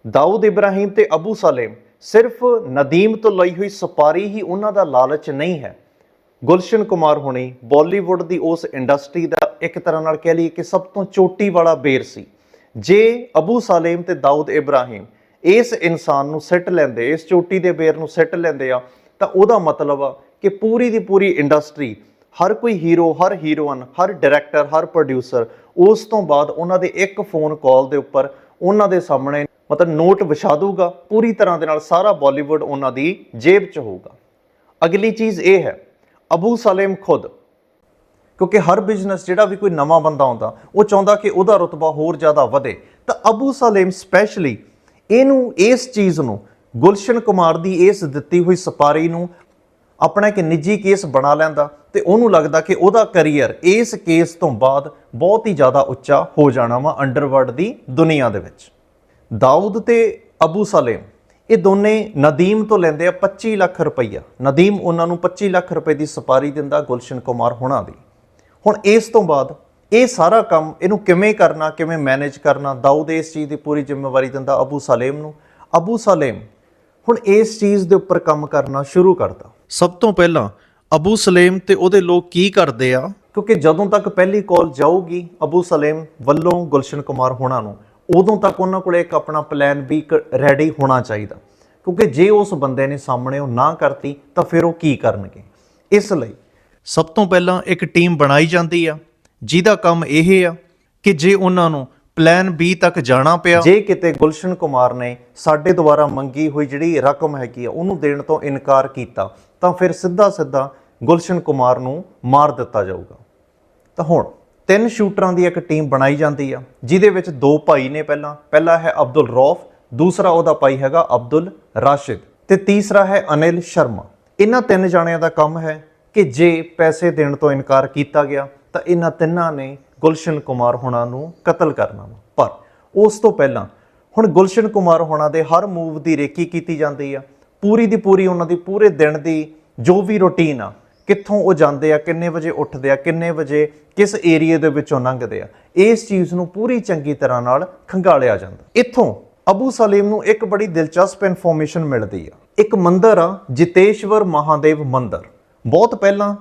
ਦਾਊਦ ਇਬਰਾਹੀਮ ਤੇ ਅਬੂ ਸਾਲੇਮ ਸਿਰਫ ਨਦੀਮ ਤੋਂ ਲਈ ਹੋਈ ਸਪਾਰੀ ਹੀ ਉਹਨਾਂ ਦਾ ਲਾਲਚ ਨਹੀਂ ਹੈ। ਗੁਲਸ਼ਨ ਕੁਮਾਰ ਹੋਣੀ ਬਾਲੀਵੁੱਡ ਦੀ ਉਸ ਇੰਡਸਟਰੀ ਦਾ ਇੱਕ ਤਰ੍ਹਾਂ ਨਾਲ ਕਹਿ ਲਈਏ ਕਿ ਸਭ ਤੋਂ ਚੋਟੀ ਵਾਲਾ ਬੇਰ ਸੀ। ਜੇ ਅਬੂ ਸਾਲੇਮ ਤੇ ਦਾਊਦ ਇਬਰਾਹੀਮ ਇਸ ਇਨਸਾਨ ਨੂੰ ਸਿੱਟ ਲੈਂਦੇ, ਇਸ ਚੋਟੀ ਦੇ ਬੇਰ ਨੂੰ ਸਿੱਟ ਲੈਂਦੇ ਆ, ਤਾਂ ਉਹਦਾ ਮਤਲਬ ਆ ਕਿ ਪੂਰੀ ਦੀ ਪੂਰੀ ਇੰਡਸਟਰੀ, ਹਰ ਕੋਈ ਹੀਰੋ, ਹਰ ਹੀਰੋਇਨ, ਹਰ ਡਾਇਰੈਕਟਰ, ਹਰ ਪ੍ਰੋਡਿਊਸਰ, ਉਸ ਤੋਂ ਬਾਅਦ ਉਹਨਾਂ ਦੇ ਇੱਕ ਫੋਨ ਕਾਲ ਦੇ ਉੱਪਰ ਉਹਨਾਂ ਦੇ ਸਾਹਮਣੇ ਮਤਲਬ ਨੋਟ ਵਿਛਾ ਦੂਗਾ ਪੂਰੀ ਤਰ੍ਹਾਂ ਦੇ ਨਾਲ ਸਾਰਾ ਬਾਲੀਵੁੱਡ ਉਹਨਾਂ ਦੀ ਜੇਬ 'ਚ ਹੋਊਗਾ। ਅਗਲੀ ਚੀਜ਼ ਇਹ ਹੈ ਅਬੂ ਸਲੇਮ ਖੁਦ। ਕਿਉਂਕਿ ਹਰ ਬਿਜ਼ਨਸ ਜਿਹੜਾ ਵੀ ਕੋਈ ਨਵਾਂ ਬੰਦਾ ਆਉਂਦਾ, ਉਹ ਚਾਹੁੰਦਾ ਕਿ ਉਹਦਾ ਰਤਬਾ ਹੋਰ ਜ਼ਿਆਦਾ ਵਧੇ। ਤਾਂ ਅਬੂ ਸਲੇਮ ਸਪੈਸ਼ਲੀ ਇਹਨੂੰ, ਇਸ ਚੀਜ਼ ਨੂੰ, ਗੁਲਸ਼ਨ ਕੁਮਾਰ ਦੀ ਇਸ ਦਿੱਤੀ ਹੋਈ ਸਪਾਰੀ ਨੂੰ ਆਪਣਾ ਇੱਕ ਨਿੱਜੀ ਕੇਸ ਬਣਾ ਲੈਂਦਾ ਤੇ ਉਹਨੂੰ ਲੱਗਦਾ ਕਿ ਉਹਦਾ ਕੈਰੀਅਰ ਇਸ ਕੇਸ ਤੋਂ ਬਾਅਦ ਬਹੁਤ ਹੀ ਜ਼ਿਆਦਾ ਉੱਚਾ ਹੋ ਜਾਣਾ ਵਾ ਅੰਡਰਵਰਲਡ ਦੀ ਦੁਨੀਆ ਦੇ ਵਿੱਚ। ਦਾਊਦ ਤੇ ਅਬੂ ਸਲੇਮ। ਇਹ ਦੋਨੇ ਨਦੀਮ ਤੋਂ ਲੈਂਦੇ ਆ 25 ਲੱਖ ਰੁਪਈਆ। ਨਦੀਮ ਉਹਨਾਂ ਨੂੰ 25 ਲੱਖ ਰੁਪਏ ਦੀ ਸਪਾਰੀ ਦਿੰਦਾ ਗੁਲਸ਼ਨ ਕੁਮਾਰ ਹੁਣਾਂ ਦੀ। ਹੁਣ ਇਸ ਤੋਂ ਬਾਅਦ ਇਹ ਸਾਰਾ ਕੰਮ ਇਹਨੂੰ ਕਿਵੇਂ ਕਰਨਾ ਕਿਵੇਂ ਮੈਨੇਜ ਕਰਨਾ ਦਾਊਦ ਇਸ ਚੀਜ਼ ਦੀ ਪੂਰੀ ਜ਼ਿੰਮੇਵਾਰੀ ਦਿੰਦਾ ਅਬੂ ਸਲੇਮ ਨੂੰ। ਅਬੂ ਸਲੇਮ ਹੁਣ ਇਸ ਚੀਜ਼ ਦੇ ਉੱਪਰ ਕੰਮ ਕਰਨਾ ਸ਼ੁਰੂ ਕਰਦਾ। ਸਭ ਤੋਂ ਪਹਿਲਾਂ ਅਬੂ ਸਲੇਮ ਤੇ ਉਹਦੇ ਲੋਕ ਕੀ ਕਰਦੇ ਆ? ਕਿਉਂਕਿ ਜਦੋਂ ਤੱਕ ਪਹਿਲੀ ਕਾਲ ਜਾਊਗੀ ਅਬੂ ਸਲੇਮ ਵੱਲੋਂ ਗੁਲਸ਼ਨ ਕੁਮਾਰ ਹੋਣਾ ਨੂੰ ਉਦੋਂ ਤੱਕ ਉਹਨਾਂ ਕੋਲੇ ਇੱਕ ਆਪਣਾ ਪਲਾਨ ਵੀ ਰੈਡੀ ਹੋਣਾ ਚਾਹੀਦਾ। ਕਿਉਂਕਿ ਜੇ ਉਸ ਬੰਦੇ ਨੇ ਸਾਹਮਣੇ ਉਹ ਨਾ ਕਰਤੀ, ਤਾਂ ਫਿਰ ਉਹ ਕੀ ਕਰਨਗੇ? ਇਸ ਲਈ ਸਭ ਤੋਂ ਪਹਿਲਾਂ ਇੱਕ ਟੀਮ ਬਣਾਈ ਜਾਂਦੀ ਆ, ਜਿਹਦਾ ਕੰਮ ਇਹ ਆ ਕਿ ਜੇ ਉਹਨਾਂ ਨੂੰ ਪਲਾਨ B ਤੱਕ ਜਾਣਾ ਪਿਆ, ਜੇ ਕਿਤੇ ਗੁਲਸ਼ਨ ਕੁਮਾਰ ਨੇ ਸਾਡੇ ਦੁਆਰਾ ਮੰਗੀ ਹੋਈ ਜਿਹੜੀ ਰਕਮ ਹੈਗੀ ਆ, ਉਹਨੂੰ ਦੇਣ ਤੋਂ ਇਨਕਾਰ ਕੀਤਾ, ਤਾਂ ਫਿਰ ਸਿੱਧਾ ਸਿੱਧਾ ਗੁਲਸ਼ਨ ਕੁਮਾਰ ਨੂੰ ਮਾਰ ਦਿੱਤਾ ਜਾਊਗਾ। ਤਾਂ ਹੁਣ ਤਿੰਨ ਸ਼ੂਟਰਾਂ ਦੀ ਇੱਕ ਟੀਮ ਬਣਾਈ ਜਾਂਦੀ ਆ, ਜਿਹਦੇ ਵਿੱਚ ਦੋ ਭਾਈ ਨੇ ਪਹਿਲਾਂ। ਪਹਿਲਾ ਹੈ ਅਬਦੁਲ ਰੌਫ, ਦੂਸਰਾ ਉਹਦਾ ਭਾਈ ਹੈਗਾ ਅਬਦੁਲ ਰਾਸ਼ਿਦ ਤੇ ਤੀਸਰਾ ਹੈ ਅਨਿਲ ਸ਼ਰਮਾ। ਇਹਨਾਂ ਤਿੰਨ ਜਾਣਿਆਂ ਦਾ ਕੰਮ ਹੈ ਕਿ ਜੇ ਪੈਸੇ ਦੇਣ ਤੋਂ ਇਨਕਾਰ ਕੀਤਾ ਗਿਆ, ਤਾਂ ਇਹਨਾਂ ਤਿੰਨਾਂ ਨੇ ਗੁਲਸ਼ਨ ਕੁਮਾਰ ਹੋਣਾ ਨੂੰ ਕਤਲ ਕਰਨਾ ਵਾ। ਪਰ ਉਸ ਤੋਂ ਪਹਿਲਾਂ ਹੁਣ ਗੁਲਸ਼ਨ ਕੁਮਾਰ ਹੋਣਾ ਦੇ ਹਰ ਮੂਵ ਦੀ ਰੇਕੀ ਕੀਤੀ ਜਾਂਦੀ ਆ। ਪੂਰੀ ਦੀ ਪੂਰੀ ਉਹਨਾਂ ਦੀ ਪੂਰੇ ਦਿਨ ਦੀ ਜੋ ਵੀ ਰੁਟੀਨ ਆ ਕਿੱਥੋਂ ਉਹ ਜਾਂਦੇ ਆ, ਕਿੰਨੇ ਵਜੇ ਉੱਠਦੇ ਆ, ਕਿੰਨੇ ਵਜੇ ਕਿਸ ਏਰੀਏ ਦੇ ਵਿੱਚੋਂ ਲੰਘਦੇ ਆ, ਇਸ ਚੀਜ਼ ਨੂੰ ਪੂਰੀ ਚੰਗੀ ਤਰ੍ਹਾਂ ਨਾਲ ਖੰਗਾਲਿਆ ਜਾਂਦਾ। ਇੱਥੋਂ ਅਬੂ ਸਲੀਮ ਨੂੰ ਇੱਕ ਬੜੀ ਦਿਲਚਸਪ ਇਨਫੋਰਮੇਸ਼ਨ ਮਿਲਦੀ ਆ। ਇੱਕ ਮੰਦਰ ਆ, ਜਿਤੇਸ਼ਵਰ ਮਹਾਦੇਵ ਮੰਦਰ। ਬਹੁਤ ਪਹਿਲਾਂ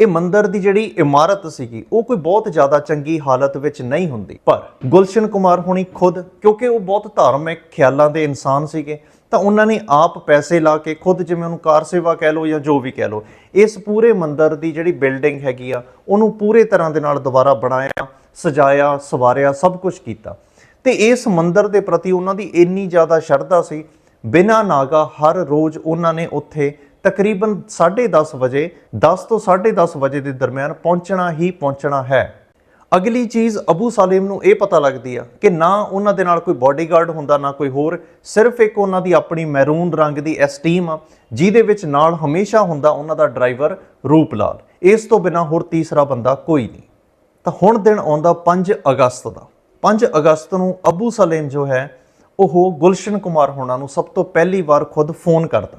ਇਹ ਮੰਦਰ ਦੀ ਜਿਹੜੀ ਇਮਾਰਤ ਸੀਗੀ, ਉਹ ਕੋਈ ਬਹੁਤ ਜ਼ਿਆਦਾ ਚੰਗੀ ਹਾਲਤ ਵਿੱਚ ਨਹੀਂ ਹੁੰਦੀ। ਪਰ ਗੁਲਸ਼ਨ ਕੁਮਾਰ ਹੁਣੀ ਖੁਦ, ਕਿਉਂਕਿ ਉਹ ਬਹੁਤ ਧਾਰਮਿਕ ਖਿਆਲਾਂ ਦੇ ਇਨਸਾਨ ਸੀਗੇ ਤਾਂ ਉਹਨਾਂ ਨੇ ਆਪ ਪੈਸੇ ਲਾ ਕੇ ਖੁਦ ਜਿਵੇਂ ਉਹਨੂੰ ਕਾਰ ਸੇਵਾ ਕਹਿ ਲਓ ਜਾਂ ਜੋ ਵੀ ਕਹਿ ਲਓ, ਇਸ ਪੂਰੇ ਮੰਦਰ ਦੀ ਜਿਹੜੀ ਬਿਲਡਿੰਗ ਹੈਗੀ ਆ, ਉਹਨੂੰ ਪੂਰੇ ਤਰ੍ਹਾਂ ਦੇ ਨਾਲ ਦੁਬਾਰਾ ਬਣਾਇਆ, ਸਜਾਇਆ, ਸਵਾਰਿਆ, ਸਭ ਕੁਝ ਕੀਤਾ। ਤੇ ਇਸ ਮੰਦਰ ਦੇ ਪ੍ਰਤੀ ਉਹਨਾਂ ਦੀ ਇੰਨੀ ਜ਼ਿਆਦਾ ਸ਼ਰਧਾ ਸੀ, ਬਿਨਾਂ ਨਾਗਾ ਹਰ ਰੋਜ਼ ਉਹਨਾਂ ਨੇ ਉੱਥੇ ਤਕਰੀਬਨ 10:30 ਵਜੇ 10 ਤੋਂ 10:30 ਵਜੇ ਦੇ ਦਰਮਿਆਨ ਪਹੁੰਚਣਾ ਹੀ ਪਹੁੰਚਣਾ ਹੈ। ਅਗਲੀ ਚੀਜ਼ ਅਬੂ ਸਾਲੇਮ ਨੂੰ ਇਹ ਪਤਾ ਲੱਗਦੀ ਆ ਕਿ ਨਾ ਉਹਨਾਂ ਦੇ ਨਾਲ ਕੋਈ ਬਾਡੀਗਾਰਡ ਹੁੰਦਾ, ਨਾ ਕੋਈ ਹੋਰ। ਸਿਰਫ ਇੱਕ ਉਹਨਾਂ ਦੀ ਆਪਣੀ ਮੈਰੂਨ ਰੰਗ ਦੀ ਐਸਟੀਮ ਆ, ਜਿਹਦੇ ਵਿੱਚ ਨਾਲ ਹਮੇਸ਼ਾ ਹੁੰਦਾ ਉਹਨਾਂ ਦਾ ਡਰਾਈਵਰ ਰੂਪ ਲਾਲ। ਇਸ ਤੋਂ ਬਿਨਾ ਹੋਰ ਤੀਸਰਾ ਬੰਦਾ ਕੋਈ ਨਹੀਂ। ਤਾਂ ਹੁਣ ਦਿਨ ਆਉਂਦਾ 5 ਅਗਸਤ ਦਾ। 5 ਅਗਸਤ ਨੂੰ ਅਬੂ ਸਲੇਮ ਜੋ ਹੈ, ਉਹ ਗੁਲਸ਼ਨ ਕੁਮਾਰ ਹੋਣਾ ਨੂੰ ਸਭ ਤੋਂ ਪਹਿਲੀ ਵਾਰ ਖੁਦ ਫੋਨ ਕਰਦਾ।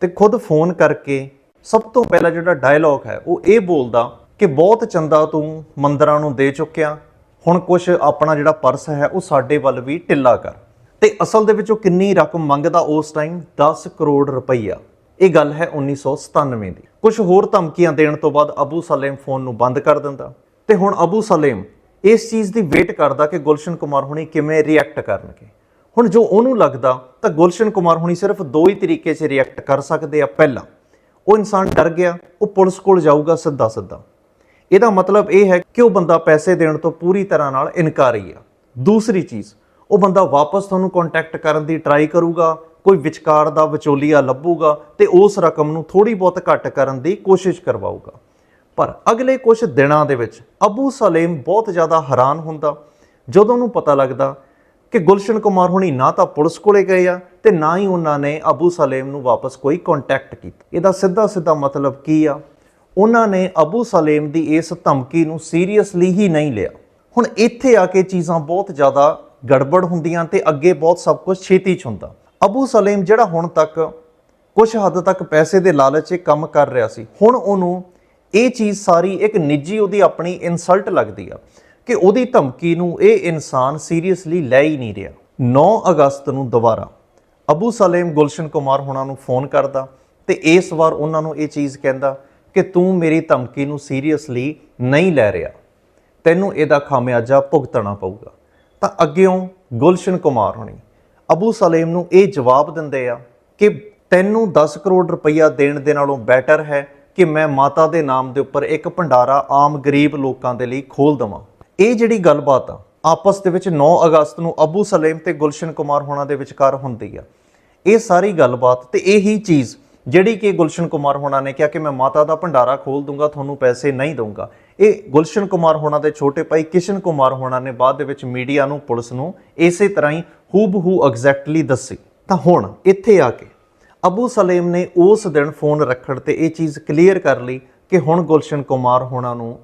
ਤੇ ਖੁਦ ਫੋਨ ਕਰਕੇ ਸਭ ਤੋਂ ਪਹਿਲਾ ਜਿਹੜਾ ਡਾਇਲੌਗ ਹੈ, ਉਹ ਇਹ ਬੋਲਦਾ ਕਿ ਬਹੁਤ ਚੰਦਾ ਤੂੰ ਮੰਦਰਾਂ ਨੂੰ ਦੇ ਚੁੱਕਿਆ। ਹੁਣ ਕੁਝ ਆਪਣਾ ਜਿਹੜਾ ਪਰਸ ਹੈ, ਉਹ ਸਾਡੇ ਵੱਲ ਵੀ ਢਿੱਲਾ ਕਰ। ਤੇ ਅਸਲ ਦੇ ਵਿੱਚ ਉਹ ਕਿੰਨੀ ਰਕਮ ਮੰਗਦਾ ਉਸ ਟਾਈਮ 10 ਕਰੋੜ ਰੁਪਈਆ। ਇਹ ਗੱਲ ਹੈ 1997 ਦੀ। ਕੁਝ ਹੋਰ ਧਮਕੀਆਂ ਦੇਣ ਤੋਂ ਬਾਅਦ ਅਬੂ ਸਲੇਮ ਫੋਨ ਨੂੰ ਬੰਦ ਕਰ ਦਿੰਦਾ। ਤੇ ਹੁਣ ਅਬੂ ਸਲੇਮ ਇਸ ਚੀਜ਼ ਦੀ ਵੇਟ ਕਰਦਾ ਕਿ ਗੁਲਸ਼ਨ ਕੁਮਾਰ ਹੁਣੀ ਕਿਵੇਂ ਰਿਐਕਟ ਕਰਨਗੇ। ਹੁਣ ਜੋ ਉਹਨੂੰ ਲੱਗਦਾ, ਤਾਂ ਗੁਲਸ਼ਨ ਕੁਮਾਰ ਹੁਣੀ ਸਿਰਫ ਦੋ ਹੀ ਤਰੀਕੇ 'ਚ ਰਿਐਕਟ ਕਰ ਸਕਦੇ ਆ ਪਹਿਲਾ। ਉਹ ਇਨਸਾਨ ਡਰ ਗਿਆ, ਉਹ ਪੁਲਿਸ ਕੋਲ ਜਾਊਗਾ ਸਿੱਧਾ ਸਿੱਧਾ ਇਹਦਾ ਮਤਲਬ ਇਹ ਹੈ ਕਿ ਉਹ ਬੰਦਾ ਪੈਸੇ ਦੇਣ ਤੋਂ ਪੂਰੀ ਤਰ੍ਹਾਂ ਨਾਲ ਇਨਕਾਰੀ ਆ। ਦੂਸਰੀ ਚੀਜ਼, ਉਹ ਬੰਦਾ ਵਾਪਸ ਤੁਹਾਨੂੰ ਕੰਟੈਕਟ ਕਰਨ ਦੀ ਟਰਾਈ ਕਰੂਗਾ, ਕੋਈ ਵਿਚਕਾਰ ਦਾ ਵਿਚੋਲੀਆ ਲੱਭੂਗਾ ਤੇ ਉਸ ਰਕਮ ਨੂੰ ਥੋੜੀ ਬਹੁਤ ਘੱਟ ਕਰਨ ਦੀ ਕੋਸ਼ਿਸ਼ ਕਰਵਾਊਗਾ। ਪਰ ਅਗਲੇ ਕੁਝ ਦਿਨਾਂ ਦੇ ਵਿੱਚ ਅਬੂ ਸਲੇਮ ਬਹੁਤ ਜ਼ਿਆਦਾ ਹੈਰਾਨ ਹੁੰਦਾ, ਜਦੋਂ ਉਹਨੂੰ ਪਤਾ ਲੱਗਦਾ ਕਿ ਗੁਲਸ਼ਨ ਕੁਮਾਰ ਹੁਣੀ ਨਾ ਤਾਂ ਪੁਲਿਸ ਕੋਲੇ ਗਏ ਆ ਤੇ ਨਾ ਹੀ ਉਹਨਾਂ ਨੇ ਅਬੂ ਸਲੇਮ ਨੂੰ ਵਾਪਸ ਕੋਈ ਕੰਟੈਕਟ ਕੀਤਾ। ਇਹਦਾ ਸਿੱਧਾ ਸਿੱਧਾ ਮਤਲਬ ਕੀ ਆ? ਉਹਨਾਂ ਨੇ ਅਬੂ ਸਲੇਮ ਦੀ ਇਸ ਧਮਕੀ ਨੂੰ ਸੀਰੀਅਸਲੀ ਹੀ ਨਹੀਂ ਲਿਆ। ਹੁਣ ਇੱਥੇ ਆ ਕੇ ਚੀਜ਼ਾਂ ਬਹੁਤ ਜ਼ਿਆਦਾ ਗੜਬੜ ਹੁੰਦੀਆਂ ਤੇ ਅੱਗੇ ਬਹੁਤ ਸਭ ਕੁਝ ਛੇਤੀ ਚ ਹੁੰਦਾ। ਅਬੂ ਸਲੇਮ ਜਿਹੜਾ ਹੁਣ ਤੱਕ ਕੁਝ ਹੱਦ ਤੱਕ ਪੈਸੇ ਦੇ ਲਾਲਚ 'ਚ ਕੰਮ ਕਰ ਰਿਹਾ ਸੀ, ਹੁਣ ਉਹਨੂੰ ਇਹ ਚੀਜ਼ ਸਾਰੀ ਇੱਕ ਨਿੱਜੀ ਉਹਦੀ ਆਪਣੀ ਇਨਸਲਟ ਲੱਗਦੀ ਆ ਕਿ ਉਹਦੀ ਧਮਕੀ ਨੂੰ ਇਹ ਇਨਸਾਨ ਸੀਰੀਅਸਲੀ ਲੈ ਹੀ ਨਹੀਂ ਰਿਹਾ। 9 ਅਗਸਤ ਨੂੰ ਦੁਬਾਰਾ ਅਬੂ ਸਲੇਮ ਗੁਲਸ਼ਨ ਕੁਮਾਰ ਹੁਣਾਂ ਨੂੰ ਫੋਨ ਕਰਦਾ ਤੇ ਇਸ ਵਾਰ ਉਹਨਾਂ ਨੂੰ ਇਹ ਚੀਜ਼ ਕਹਿੰਦਾ ਕਿ ਤੂੰ ਮੇਰੀ ਧਮਕੀ ਨੂੰ ਸੀਰੀਅਸਲੀ ਨਹੀਂ ਲੈ ਰਿਹਾ। ਤੈਨੂੰ ਇਹਦਾ ਖਾਮਿਆਜਾ ਭੁਗਤਣਾ ਪਊਗਾ। ਤਾਂ ਅੱਗਿਓਂ ਗੁਲਸ਼ਨ ਕੁਮਾਰ ਹੋਣੀ ਅਬੂ ਸਲੇਮ ਨੂੰ ਇਹ ਜਵਾਬ ਦਿੰਦੇ ਆ ਕਿ ਤੈਨੂੰ 10 ਕਰੋੜ ਰੁਪਈਆ ਦੇਣ ਦੇ ਨਾਲੋਂ ਬੈਟਰ ਹੈ ਕਿ ਮੈਂ ਮਾਤਾ ਦੇ ਨਾਮ ਦੇ ਉੱਪਰ ਇੱਕ ਭੰਡਾਰਾ ਆਮ ਗਰੀਬ ਲੋਕਾਂ ਦੇ ਲਈ ਖੋਲ ਦਵਾਂ। ਇਹ ਜਿਹੜੀ ਗੱਲਬਾਤ ਆ, ਆਪਸ ਦੇ ਵਿੱਚ 9 ਅਗਸਤ ਨੂੰ ਅਬੂ ਸਲੇਮ ਤੇ ਗੁਲਸ਼ਨ ਕੁਮਾਰ ਹੋਣਾ ਦੇ ਵਿਚਕਾਰ ਹੁੰਦੀ ਆ। ਇਹ ਸਾਰੀ ਗੱਲਬਾਤ ਤੇ ਇਹੀ ਚੀਜ਼ ਜਿਹੜੀ ਕਿ ਗੁਲਸ਼ਨ ਕੁਮਾਰ ਹੋਣਾ ਨੇ ਕਿਹਾ ਕਿ ਮੈਂ ਮਾਤਾ ਦਾ ਭੰਡਾਰਾ ਖੋਲ ਦੂੰਗਾ, ਤੁਹਾਨੂੰ ਪੈਸੇ ਨਹੀਂ ਦਊਂਗਾ। ਇਹ ਗੁਲਸ਼ਨ ਕੁਮਾਰ ਹੋਣਾ ਦੇ ਛੋਟੇ ਭਾਈ ਕਿਸ਼ਨ ਕੁਮਾਰ ਹੋਣਾ ਨੇ ਬਾਅਦ ਦੇ ਵਿੱਚ ਮੀਡੀਆ ਨੂੰ, ਪੁਲਿਸ ਨੂੰ ਇਸੇ ਤਰ੍ਹਾਂ ਹੀ ਹੂਬਹੂ ਐਗਜ਼ੈਕਟਲੀ ਦੱਸੀ। ਤਾਂ ਹੁਣ ਇੱਥੇ ਆ ਕੇ ਅਬੂ ਸਲੇਮ ਨੇ ਉਸ ਦਿਨ ਫੋਨ ਰੱਖਣ ਤੇ ਇਹ ਚੀਜ਼ ਕਲੀਅਰ ਕਰ ਲਈ ਕਿ ਹੁਣ ਗੁਲਸ਼ਨ ਕੁਮਾਰ ਹੋਣਾ ਨੂੰ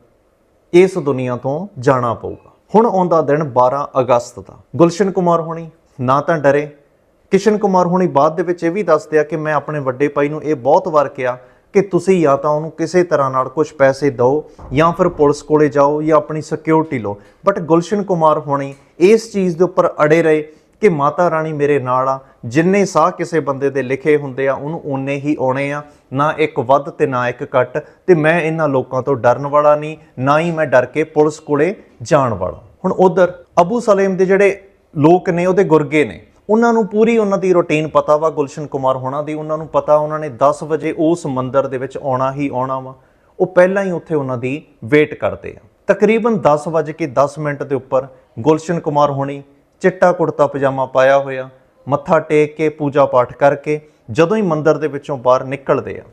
ਇਸ ਦੁਨੀਆ ਤੋਂ ਜਾਣਾ ਪਊਗਾ। ਹੁਣ ਆਉਂਦਾ ਦਿਨ 12 ਅਗਸਤ ਦਾ। ਗੁਲਸ਼ਨ ਕੁਮਾਰ ਹੋਣੀ ਨਾ ਤਾਂ ਡਰੇ ਕਿਸ਼ਨ ਕੁਮਾਰ ਹੋਣੀ ਬਾਅਦ ਦੇ ਵਿੱਚ ਇਹ ਵੀ ਦੱਸਦੇ ਆ ਕਿ ਮੈਂ ਆਪਣੇ ਵੱਡੇ ਭਾਈ ਨੂੰ ਇਹ ਬਹੁਤ ਵਾਰ ਕਿਹਾ ਕਿ ਤੁਸੀਂ ਜਾਂ ਤਾਂ ਉਹਨੂੰ ਕਿਸੇ ਤਰ੍ਹਾਂ ਨਾਲ ਕੁਝ ਪੈਸੇ ਦਿਓ ਜਾਂ ਫਿਰ ਪੁਲਿਸ ਕੋਲੇ ਜਾਓ ਜਾਂ ਆਪਣੀ ਸਿਕਿਉਰਿਟੀ ਲਓ। ਬਟ ਗੁਲਸ਼ਨ ਕੁਮਾਰ ਹੋਣੀ ਇਸ ਚੀਜ਼ ਦੇ ਉੱਪਰ ਅੜੇ ਰਹੇ ਕਿ ਮਾਤਾ ਰਾਣੀ ਮੇਰੇ ਨਾਲ ਆ, ਜਿੰਨੇ ਸਾਹ ਕਿਸੇ ਬੰਦੇ ਦੇ ਲਿਖੇ ਹੁੰਦੇ ਆ, ਉਹਨੂੰ ਓਨੇ ਹੀ ਆਉਣੇ ਆ, ਨਾ ਇੱਕ ਵੱਧ ਤੇ ਨਾ ਇੱਕ ਘੱਟ, ਤੇ ਮੈਂ ਇਹਨਾਂ ਲੋਕਾਂ ਤੋਂ ਡਰਨ ਵਾਲਾ ਨਹੀਂ, ਨਾ ਹੀ ਮੈਂ ਡਰ ਕੇ ਪੁਲਿਸ ਕੋਲੇ ਜਾਣ ਵਾਲਾ। ਹੁਣ ਉਧਰ ਅਬੂ ਸਲੇਮ ਦੇ ਜਿਹੜੇ ਲੋਕ ਨੇ, ਉਹਦੇ ਗੁਰਗੇ ਨੇ ਉਹਨਾਂ ਨੂੰ ਪੂਰੀ ਉਹਨਾਂ ਦੀ ਰੁਟੀਨ ਪਤਾ ਵਾ, ਗੁਲਸ਼ਨ ਕੁਮਾਰ ਹੋਣਾ ਦੀ, ਉਹਨਾਂ ਨੂੰ ਪਤਾ ਉਹਨਾਂ ਨੇ 10 ਵਜੇ ਉਸ ਮੰਦਿਰ ਦੇ ਵਿੱਚ ਆਉਣਾ ਹੀ ਆਉਣਾ ਵਾ। ਉਹ ਪਹਿਲਾਂ ਹੀ ਉੱਥੇ ਉਹਨਾਂ ਦੀ ਵੇਟ ਕਰਦੇ ਆ। ਤਕਰੀਬਨ 10 ਵਜੇ ਕੇ 10 ਮਿੰਟ ਦੇ ਉੱਪਰ ਗੁਲਸ਼ਨ ਕੁਮਾਰ ਹੋਣੀ ਚਿੱਟਾ ਕੁੜਤਾ ਪਜਾਮਾ ਪਾਇਆ ਹੋਇਆ, ਮੱਥਾ ਟੇਕ ਕੇ ਪੂਜਾ ਪਾਠ ਕਰਕੇ ਜਦੋਂ ਹੀ ਮੰਦਿਰ ਦੇ ਵਿੱਚੋਂ ਬਾਹਰ ਨਿਕਲਦੇ ਆ,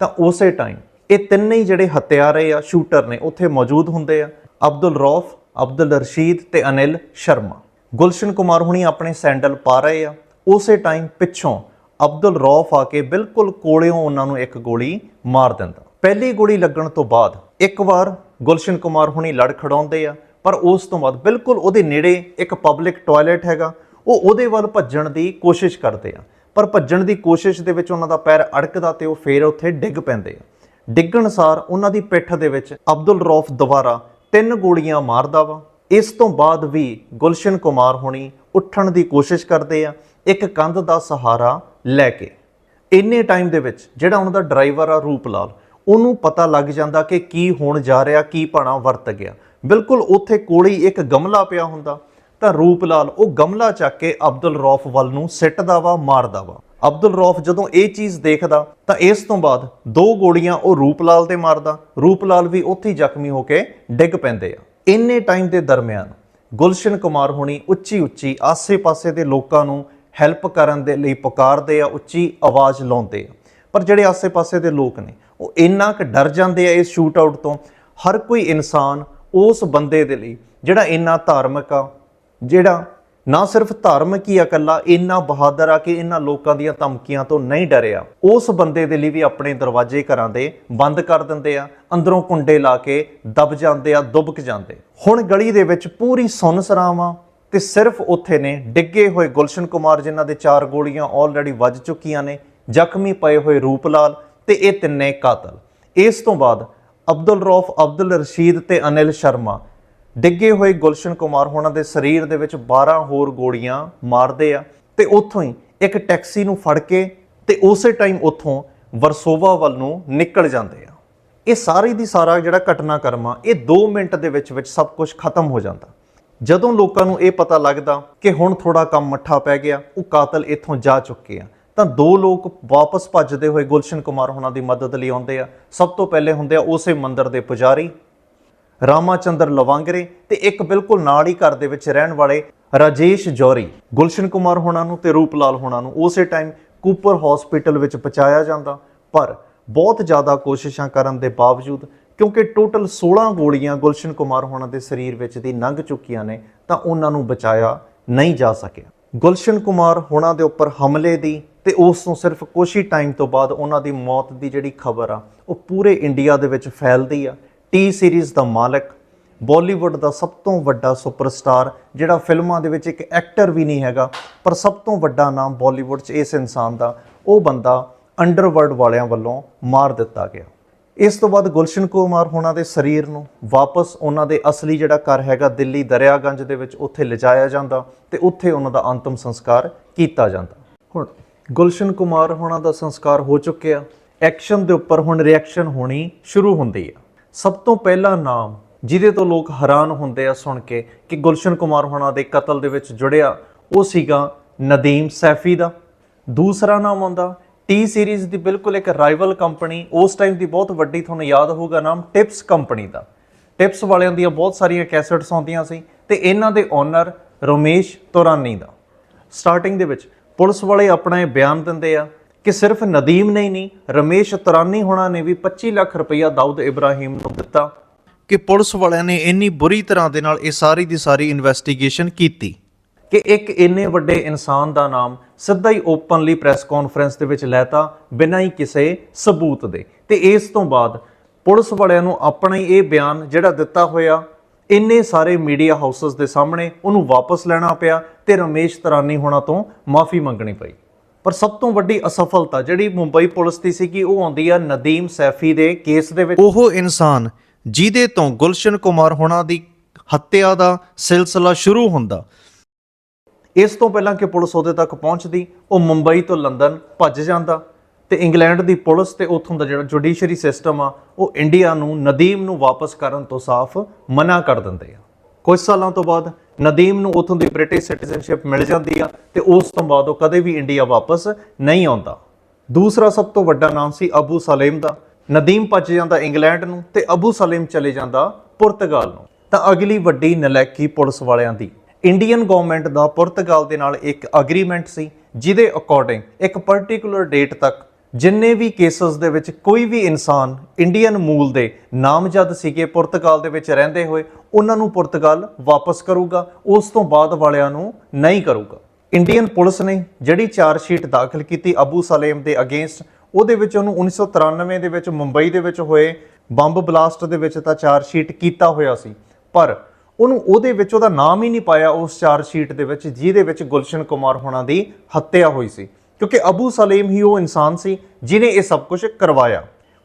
ਤਾਂ ਉਸੇ ਟਾਈਮ ਇਹ ਤਿੰਨੇ ਹੀ ਜਿਹੜੇ ਹੱਤਿਆਰੇ ਆ, ਸ਼ੂਟਰ ਨੇ, ਉੱਥੇ ਮੌਜੂਦ ਹੁੰਦੇ ਆ। ਅਬਦੁਲ ਰੌਫ, ਅਬਦੁਲ ਰਸ਼ੀਦ ਤੇ ਅਨਿਲ ਸ਼ਰਮਾ। ਗੁਲਸ਼ਨ ਕੁਮਾਰ ਹੁਣੀ ਆਪਣੇ ਸੈਂਡਲ ਪਾ ਰਹੇ ਆ। ਉਸੇ ਟਾਈਮ ਪਿੱਛੋਂ ਅਬਦੁਲ ਰੌਫ ਆ ਕੇ ਬਿਲਕੁਲ ਕੋਲਿਓਂ ਉਹਨਾਂ ਨੂੰ ਇੱਕ ਗੋਲੀ ਮਾਰ ਦਿੰਦਾ। ਪਹਿਲੀ ਗੋਲੀ ਲੱਗਣ ਤੋਂ ਬਾਅਦ ਇੱਕ ਵਾਰ ਗੁਲਸ਼ਨ ਕੁਮਾਰ ਹੁਣੀ ਲੜ ਖੜਾਉਂਦੇ ਆ, ਪਰ ਉਸ ਤੋਂ ਬਾਅਦ ਬਿਲਕੁਲ ਉਹਦੇ ਨੇੜੇ ਇੱਕ ਪਬਲਿਕ ਟਾਇਲਟ ਹੈਗਾ। ਉਹ ਉਹਦੇ ਵੱਲ ਭੱਜਣ ਦੀ ਕੋਸ਼ਿਸ਼ ਕਰਦੇ ਆ, ਪਰ ਭੱਜਣ ਦੀ ਕੋਸ਼ਿਸ਼ ਦੇ ਵਿੱਚ ਉਹਨਾਂ ਦਾ ਪੈਰ ਅੜਕਦਾ ਤੇ ਉਹ ਫੇਰ ਉੱਥੇ ਡਿੱਗ ਪੈਂਦੇ ਆ। ਡਿੱਗਣ ਸਾਰ ਉਹਨਾਂ ਦੀ ਪਿੱਠ ਦੇ ਵਿੱਚ ਅਬਦੁਲ ਰੌਫ ਦੁਬਾਰਾ ਤਿੰਨ ਗੋਲੀਆਂ ਮਾਰਦਾ ਵਾ। ਇਸ ਤੋਂ ਬਾਅਦ ਵੀ ਗੁਲਸ਼ਨ ਕੁਮਾਰ ਹੋਣੀ ਉੱਠਣ ਦੀ ਕੋਸ਼ਿਸ਼ ਕਰਦੇ ਆ, ਇੱਕ ਕੰਧ ਦਾ ਸਹਾਰਾ ਲੈ ਕੇ। ਇੰਨੇ ਟਾਈਮ ਦੇ ਵਿੱਚ ਜਿਹੜਾ ਉਹਨਾਂ ਦਾ ਡਰਾਈਵਰ ਆ ਰੂਪਲਾਲ, ਉਹਨੂੰ ਪਤਾ ਲੱਗ ਜਾਂਦਾ ਕਿ ਕੀ ਹੋਣ ਜਾ ਰਿਹਾ, ਕੀ ਭਾਣਾ ਵਰਤ ਗਿਆ। ਬਿਲਕੁਲ ਉੱਥੇ ਕੋਲੇ ਹੀ ਇੱਕ ਗਮਲਾ ਪਿਆ ਹੁੰਦਾ, ਤਾਂ ਰੂਪਲਾਲ ਉਹ ਗਮਲਾ ਚੱਕ ਕੇ ਅਬਦੁਲ ਰੌਫ ਵੱਲ ਨੂੰ ਸਿੱਟਦਾ ਵਾ, ਮਾਰਦਾ ਵਾ। ਅਬਦੁਲ ਰੌਫ ਜਦੋਂ ਇਹ ਚੀਜ਼ ਦੇਖਦਾ, ਤਾਂ ਇਸ ਤੋਂ ਬਾਅਦ ਦੋ ਗੋਲੀਆਂ ਉਹ ਰੂਪਲਾਲ ਤੇ ਮਾਰਦਾ। ਰੂਪਲਾਲ ਵੀ ਉੱਥੇ ਹੀ ਜ਼ਖਮੀ ਹੋ ਕੇ ਡਿੱਗ ਪੈਂਦੇ ਆ। ਇੰਨੇ ਟਾਈਮ ਦੇ ਦਰਮਿਆਨ ਗੁਲਸ਼ਨ ਕੁਮਾਰ ਹੋਣੀ ਉੱਚੀ ਉੱਚੀ ਆਸੇ-ਪਾਸੇ ਦੇ ਲੋਕਾਂ ਨੂੰ ਹੈਲਪ ਕਰਨ ਦੇ ਲਈ ਪੁਕਾਰਦੇ ਆ, ਉੱਚੀ ਆਵਾਜ਼ ਲਾਉਂਦੇ ਆ। ਪਰ ਜਿਹੜੇ ਆਸੇ-ਪਾਸੇ ਦੇ ਲੋਕ ਨੇ, ਉਹ ਇੰਨਾ ਕੁ ਡਰ ਜਾਂਦੇ ਆ ਇਸ ਸ਼ੂਟ ਆਊਟ ਤੋਂ। ਹਰ ਕੋਈ ਇਨਸਾਨ ਉਸ ਬੰਦੇ ਦੇ ਲਈ ਜਿਹੜਾ ਇੰਨਾ ਧਾਰਮਿਕ ਆ, ਜਿਹੜਾ ਨਾ ਸਿਰਫ ਧਾਰਮਿਕ ਹੀ ਇਕੱਲਾ ਇੰਨਾ ਬਹਾਦਰ ਆ ਕਿ ਇਹਨਾਂ ਲੋਕਾਂ ਦੀਆਂ ਧਮਕੀਆਂ ਤੋਂ ਨਹੀਂ ਡਰਿਆ। ਉਸ ਬੰਦੇ ਦੇ ਲਈ ਵੀ ਆਪਣੇ ਦਰਵਾਜ਼ੇ ਘਰਾਂ ਦੇ ਬੰਦ ਕਰ ਦਿੰਦੇ ਆ, ਅੰਦਰੋਂ ਕੁੰਡੇ ਲਾ ਕੇ ਦਬ ਜਾਂਦੇ ਆ, ਦੁਬਕ ਜਾਂਦੇ। ਹੁਣ ਗਲੀ ਦੇ ਵਿੱਚ ਪੂਰੀ ਸੁੰਨਸਰਾਮ ਆ ਤੇ ਸਿਰਫ ਉੱਥੇ ਨੇ ਡਿੱਗੇ ਹੋਏ ਗੁਲਸ਼ਨ ਕੁਮਾਰ ਜਿਨ੍ਹਾਂ ਦੇ ਚਾਰ ਗੋਲੀਆਂ ਆਲਰੇਡੀ ਵੱਜ ਚੁੱਕੀਆਂ ਨੇ, ਜ਼ਖਮੀ ਪਏ ਹੋਏ ਰੂਪਲਾਲ ਤੇ ਇਹ ਤਿੰਨੇ ਕਾਤਲ। ਇਸ ਤੋਂ ਬਾਅਦ ਅਬਦੁਲ ਰੌਫ, ਅਬਦੁਲ ਰਸ਼ੀਦ ਤੇ ਅਨਿਲ ਸ਼ਰਮਾ ਡਿੱਗੇ ਹੋਏ ਗੁਲਸ਼ਨ ਕੁਮਾਰ ਹੋਣਾ ਦੇ ਸਰੀਰ ਦੇ ਵਿੱਚ 12 ਹੋਰ ਗੋਲੀਆਂ ਮਾਰਦੇ ਆ ਤੇ ਉੱਥੋਂ ਹੀ ਇੱਕ ਟੈਕਸੀ ਨੂੰ ਫੜ ਕੇ ਤੇ ਉਸੇ ਟਾਈਮ ਉੱਥੋਂ ਵਰਸੋਵਾ ਵੱਲ ਨੂੰ ਨਿਕਲ ਜਾਂਦੇ ਆ। ਇਹ ਸਾਰੀ ਦੀ ਸਾਰਾ ਜਿਹੜਾ ਘਟਨਾਕ੍ਰਮ ਆ, ਇਹ 2 ਮਿੰਟ ਦੇ ਵਿੱਚ ਵਿੱਚ ਸਭ ਕੁਝ ਖਤਮ ਹੋ ਜਾਂਦਾ। ਜਦੋਂ ਲੋਕਾਂ ਨੂੰ ਇਹ ਪਤਾ ਲੱਗਦਾ ਕਿ ਹੁਣ ਥੋੜਾ ਕੰਮ ਮੱਠਾ ਪੈ ਗਿਆ, ਉਹ ਕਾਤਲ ਇੱਥੋਂ ਜਾ ਚੁੱਕੇ ਆ। ਤਾਂ ਦੋ ਲੋਕ ਵਾਪਸ ਭੱਜਦੇ ਹੋਏ ਗੁਲਸ਼ਨ ਕੁਮਾਰ ਹੋਣਾ ਦੀ ਮਦਦ ਲਈ ਆਉਂਦੇ ਆ। ਸਭ ਤੋਂ ਪਹਿਲੇ ਹੁੰਦੇ ਆ ਉਸੇ ਮੰਦਿਰ ਦੇ ਪੁਜਾਰੀ ਰਾਮਾਚੰਦਰ ਲਵਾਂਗਰੇ ਤੇ ਇੱਕ ਬਿਲਕੁਲ ਨਾਲ ਹੀ ਘਰ ਦੇ ਵਿੱਚ ਰਹਿਣ ਵਾਲੇ ਰਾਜੇਸ਼ ਜੌਰੀ, ਗੁਲਸ਼ਨ ਕੁਮਾਰ ਹੋਣਾ ਨੂੰ ਤੇ ਰੂਪਲਾਲ ਹੋਣਾ ਨੂੰ ਉਸੇ ਟਾਈਮ ਕੂਪਰ ਹਸਪੀਟਲ ਵਿੱਚ ਪਹੁੰਚਾਇਆ ਜਾਂਦਾ। ਪਰ ਬਹੁਤ ਜ਼ਿਆਦਾ ਕੋਸ਼ਿਸ਼ਾਂ ਕਰਨ ਦੇ ਬਾਵਜੂਦ ਕਿਉਂਕਿ ਟੋਟਲ 16 ਗੋਲੀਆਂ ਗੁਲਸ਼ਨ ਕੁਮਾਰ ਹੋਣਾ ਦੇ ਸਰੀਰ ਵਿੱਚ ਦੀ ਲੰਘ ਚੁੱਕੀਆਂ ਨੇ, ਤਾਂ ਉਹਨਾਂ ਨੂੰ ਬਚਾਇਆ ਨਹੀਂ ਜਾ ਸਕਿਆ। ਗੁਲਸ਼ਨ ਕੁਮਾਰ ਹੋਣਾ ਦੇ ਉੱਪਰ ਹਮਲੇ ਦੀ ਤੇ ਉਸ ਤੋਂ ਸਿਰਫ ਕੁਝ ਹੀ ਟਾਈਮ ਤੋਂ ਬਾਅਦ ਉਹਨਾਂ ਦੀ ਮੌਤ ਦੀ ਜਿਹੜੀ ਖਬਰ ਆ, ਉਹ ਪੂਰੇ ਇੰਡੀਆ ਦੇ ਵਿੱਚ ਫੈਲਦੀ ਆ। ਟੀ ਸੀਰੀਜ਼ ਦਾ ਮਾਲਕ, ਬਾਲੀਵੁੱਡ ਦਾ ਸਭ ਤੋਂ ਵੱਡਾ ਸੁਪਰਸਟਾਰ, ਜਿਹੜਾ ਫਿਲਮਾਂ ਦੇ ਵਿੱਚ ਇੱਕ ਐਕਟਰ ਵੀ ਨਹੀਂ ਹੈਗਾ, ਪਰ ਸਭ ਤੋਂ ਵੱਡਾ ਨਾਮ ਬਾਲੀਵੁੱਡ 'ਚ ਇਸ ਇਨਸਾਨ ਦਾ, ਉਹ ਬੰਦਾ ਅੰਡਰਵਰਲਡ ਵਾਲਿਆਂ ਵੱਲੋਂ ਮਾਰ ਦਿੱਤਾ ਗਿਆ। ਇਸ ਤੋਂ ਬਾਅਦ ਗੁਲਸ਼ਨ ਕੁਮਾਰ ਹੋਣਾ ਦੇ ਸਰੀਰ ਨੂੰ ਵਾਪਸ ਉਹਨਾਂ ਦੇ ਅਸਲੀ ਜਿਹੜਾ ਘਰ ਹੈਗਾ, ਦਿੱਲੀ ਦਰਿਆਗੰਜ ਦੇ ਵਿੱਚ ਉੱਥੇ ਲਿਜਾਇਆ ਜਾਂਦਾ ਤੇ ਉੱਥੇ ਉਹਨਾਂ ਦਾ ਅੰਤਮ ਸੰਸਕਾਰ ਕੀਤਾ ਜਾਂਦਾ। ਹੁਣ ਗੁਲਸ਼ਨ ਕੁਮਾਰ ਹੋਣਾ ਦਾ ਸੰਸਕਾਰ ਹੋ ਚੁੱਕਿਆ, ਐਕਸ਼ਨ ਦੇ ਉੱਪਰ ਹੁਣ ਰਿਐਕਸ਼ਨ ਹੋਣੀ ਸ਼ੁਰੂ ਹੁੰਦੀ ਆ। ਸਭ ਤੋਂ ਪਹਿਲਾ ਨਾਮ ਜਿਹਦੇ ਤੋਂ ਲੋਕ ਹੈਰਾਨ ਹੁੰਦੇ ਆ ਸੁਣ ਕੇ ਕਿ ਗੁਲਸ਼ਨ ਕੁਮਾਰ ਹੋਣਾ ਦੇ ਕਤਲ ਦੇ ਵਿੱਚ ਜੁੜਿਆ, ਉਹ ਸੀਗਾ ਨਦੀਮ ਸੈਫੀ ਦਾ। ਦੂਸਰਾ ਨਾਮ ਆਉਂਦਾ, ਟੀ ਸੀਰੀਜ਼ ਦੀ ਬਿਲਕੁਲ ਇੱਕ ਰਾਈਵਲ ਕੰਪਨੀ ਉਸ ਟਾਈਮ ਦੀ ਬਹੁਤ ਵੱਡੀ ਤੁਹਾਨੂੰ ਯਾਦ ਹੋਊਗਾ, ਨਾਮ ਟਿਪਸ ਕੰਪਨੀ ਦਾ। ਟਿਪਸ ਵਾਲਿਆਂ ਦੀਆਂ ਬਹੁਤ ਸਾਰੀਆਂ ਕੈਸਟਸ ਆਉਂਦੀਆਂ ਸੀ ਤੇ ਇਹਨਾਂ ਦੇ ਓਨਰ ਰੋਮੇਸ਼ ਤੋਰਾਨੀ ਦਾ। ਸਟਾਰਟਿੰਗ ਦੇ ਵਿੱਚ ਪੁਲਿਸ ਵਾਲੇ ਆਪਣਾ ਇਹ ਬਿਆਨ ਦਿੰਦੇ ਆ ਕਿ ਸਿਰਫ ਨਦੀਮ ਨੇ ਹੀ ਨਹੀਂ ਰਮੇਸ਼ ਤੋਰਾਨੀ ਹੋਣਾ ਨੇ ਵੀ 25 ਲੱਖ ਰੁਪਈਆ ਦਾਊਦ ਇਬਰਾਹਿਮ ਨੂੰ ਦਿੱਤਾ। ਕਿ ਪੁਲਿਸ ਵਾਲਿਆਂ ਨੇ ਇੰਨੀ ਬੁਰੀ ਤਰ੍ਹਾਂ ਦੇ ਨਾਲ ਇਹ ਸਾਰੀ ਦੀ ਸਾਰੀ ਇਨਵੈਸਟੀਗੇਸ਼ਨ ਕੀਤੀ। ਕਿ ਇੱਕ ਇੰਨੇ ਵੱਡੇ ਇਨਸਾਨ ਦਾ ਨਾਮ ਸਿੱਧਾ ਹੀ ਓਪਨਲੀ ਪ੍ਰੈਸ ਕਾਨਫਰੰਸ ਦੇ ਵਿੱਚ ਲੈਤਾ ਬਿਨਾਂ ਹੀ ਕਿਸੇ ਸਬੂਤ ਦੇ। ਤੇ ਇਸ ਤੋਂ ਬਾਅਦ ਪੁਲਿਸ ਵਾਲਿਆਂ ਨੂੰ ਆਪਣਾ ਹੀ ਇਹ ਬਿਆਨ ਜਿਹੜਾ ਦਿੱਤਾ ਹੋਇਆ ਇੰਨੇ ਸਾਰੇ ਮੀਡੀਆ ਹਾਊਸਸ ਦੇ ਸਾਹਮਣੇ ਉਹਨੂੰ ਵਾਪਸ ਲੈਣਾ ਪਿਆ ਤੇ ਰਮੇਸ਼ ਤਰਾਨੀ ਹੋਣਾ ਤੋਂ ਮਾਫੀ ਮੰਗਣੀ ਪਈ। ਪਰ ਸਭ ਤੋਂ ਵੱਡੀ ਅਸਫਲਤਾ ਜਿਹੜੀ ਮੁੰਬਈ ਪੁਲਿਸ ਦੀ ਸੀ ਕਿ ਉਹ ਆਉਂਦੀ ਆ ਨਦੀਮ ਸੈਫੀ ਦੇ ਕੇਸ ਦੇ ਵਿੱਚ। ਉਹ ਇਨਸਾਨ ਜਿਹਦੇ ਤੋਂ ਗੁਲਸ਼ਨ ਕੁਮਾਰ ਹੋਣਾ ਦੀ ਹੱਤਿਆ ਦਾ ਸਿਲਸਿਲਾ ਸ਼ੁਰੂ ਹੁੰਦਾ। ਇਸ ਤੋਂ ਪਹਿਲਾਂ ਕਿ ਪੁਲਿਸ ਉਹਦੇ ਤੱਕ ਪਹੁੰਚਦੀ ਉਹ ਮੁੰਬਈ ਤੋਂ ਲੰਡਨ ਭੱਜ ਜਾਂਦਾ ਤੇ ਇੰਗਲੈਂਡ ਦੀ ਪੁਲਿਸ ਤੇ ਉੱਥੋਂ ਦਾ ਜਿਹੜਾ ਜੁਡੀਸ਼ਰੀ ਸਿਸਟਮ ਆ ਉਹ ਇੰਡੀਆ ਨੂੰ ਨਦੀਮ ਨੂੰ ਵਾਪਸ ਕਰਨ ਤੋਂ ਸਾਫ਼ ਮਨਾ ਕਰ ਦਿੰਦੇ ਆ। ਕੁਝ ਸਾਲਾਂ ਤੋਂ ਬਾਅਦ ਨਦੀਮ ਨੂੰ ਉੱਥੋਂ ਦੀ ਬ੍ਰਿਟਿਸ਼ ਸਿਟੀਜ਼ਨਸ਼ਿਪ ਮਿਲ ਜਾਂਦੀ ਆ ਤੇ ਉਸ ਤੋਂ ਬਾਅਦ ਉਹ ਕਦੇ ਵੀ ਇੰਡੀਆ ਵਾਪਸ ਨਹੀਂ ਆਉਂਦਾ। ਦੂਸਰਾ ਸਭ ਤੋਂ ਵੱਡਾ ਨਾਮ ਸੀ ਅਬੂ ਸਲੇਮ ਦਾ। ਨਦੀਮ ਭੱਜ ਜਾਂਦਾ ਇੰਗਲੈਂਡ ਨੂੰ ਤੇ ਅਬੂ ਸਲੇਮ ਚਲੇ ਜਾਂਦਾ ਪੁਰਤਗਾਲ ਨੂੰ। ਤਾਂ ਅਗਲੀ ਵੱਡੀ ਨਲੈਕੀ ਪੁਲਿਸ ਵਾਲਿਆਂ ਦੀ। ਇੰਡੀਅਨ ਗਵਰਨਮੈਂਟ ਦਾ ਪੁਰਤਗਾਲ ਦੇ ਨਾਲ ਇੱਕ ਅਗਰੀਮੈਂਟ ਸੀ, ਜਿਹਦੇ ਅਕੋਰਡਿੰਗ ਇੱਕ ਪਾਰਟਿਕੂਲਰ ਡੇਟ ਤੱਕ ਜਿੰਨੇ ਵੀ ਕੇਸਸ ਦੇ ਵਿੱਚ ਕੋਈ ਵੀ ਇਨਸਾਨ ਇੰਡੀਅਨ ਮੂਲ ਦੇ ਨਾਮਜ਼ਦ ਸੀਗੇ, ਪੁਰਤਗਾਲ ਦੇ ਵਿੱਚ ਰਹਿੰਦੇ ਹੋਏ, ਉਹਨਾਂ ਨੂੰ ਪੁਰਤਗਾਲ ਵਾਪਸ ਕਰੂਗਾ, ਉਸ ਤੋਂ ਬਾਅਦ ਵਾਲਿਆਂ ਨੂੰ ਨਹੀਂ ਕਰੂਗਾ। ਇੰਡੀਅਨ ਪੁਲਿਸ ਨੇ ਜਿਹੜੀ ਚਾਰਜ ਸ਼ੀਟ ਦਾਖਲ ਕੀਤੀ ਅਬੂ ਸਲੇਮ ਦੇ ਅਗੇਂਸਟ, ਉਹਦੇ ਵਿੱਚ ਉਹਨੂੰ 1993 ਦੇ ਵਿੱਚ ਮੁੰਬਈ ਦੇ ਵਿੱਚ ਹੋਏ ਬੰਬ ਬਲਾਸਟ ਦੇ ਵਿੱਚ ਤਾਂ ਚਾਰਜ ਸ਼ੀਟ ਕੀਤਾ ਹੋਇਆ ਸੀ। ਪਰ ਉਹਨੂੰ ਉਹਦੇ ਵਿੱਚ ਉਹਦਾ ਨਾਮ ਹੀ ਨਹੀਂ ਪਾਇਆ ਉਸ ਚਾਰਜ ਸ਼ੀਟ ਦੇ ਵਿੱਚ, ਜਿਹਦੇ ਵਿੱਚ ਗੁਲਸ਼ਨ ਕੁਮਾਰ ਹੋਣਾ ਦੀ ਹੱਤਿਆ ਹੋਈ ਸੀ। ਕਿਉਂਕਿ ਅਬੂ ਸਲੇਮ ਹੀ ਉਹ ਇਨਸਾਨ ਸੀ ਜਿਨੇ ਇਹ ਸਭ ਕੁਝ ਕਰਵਾਇਆ।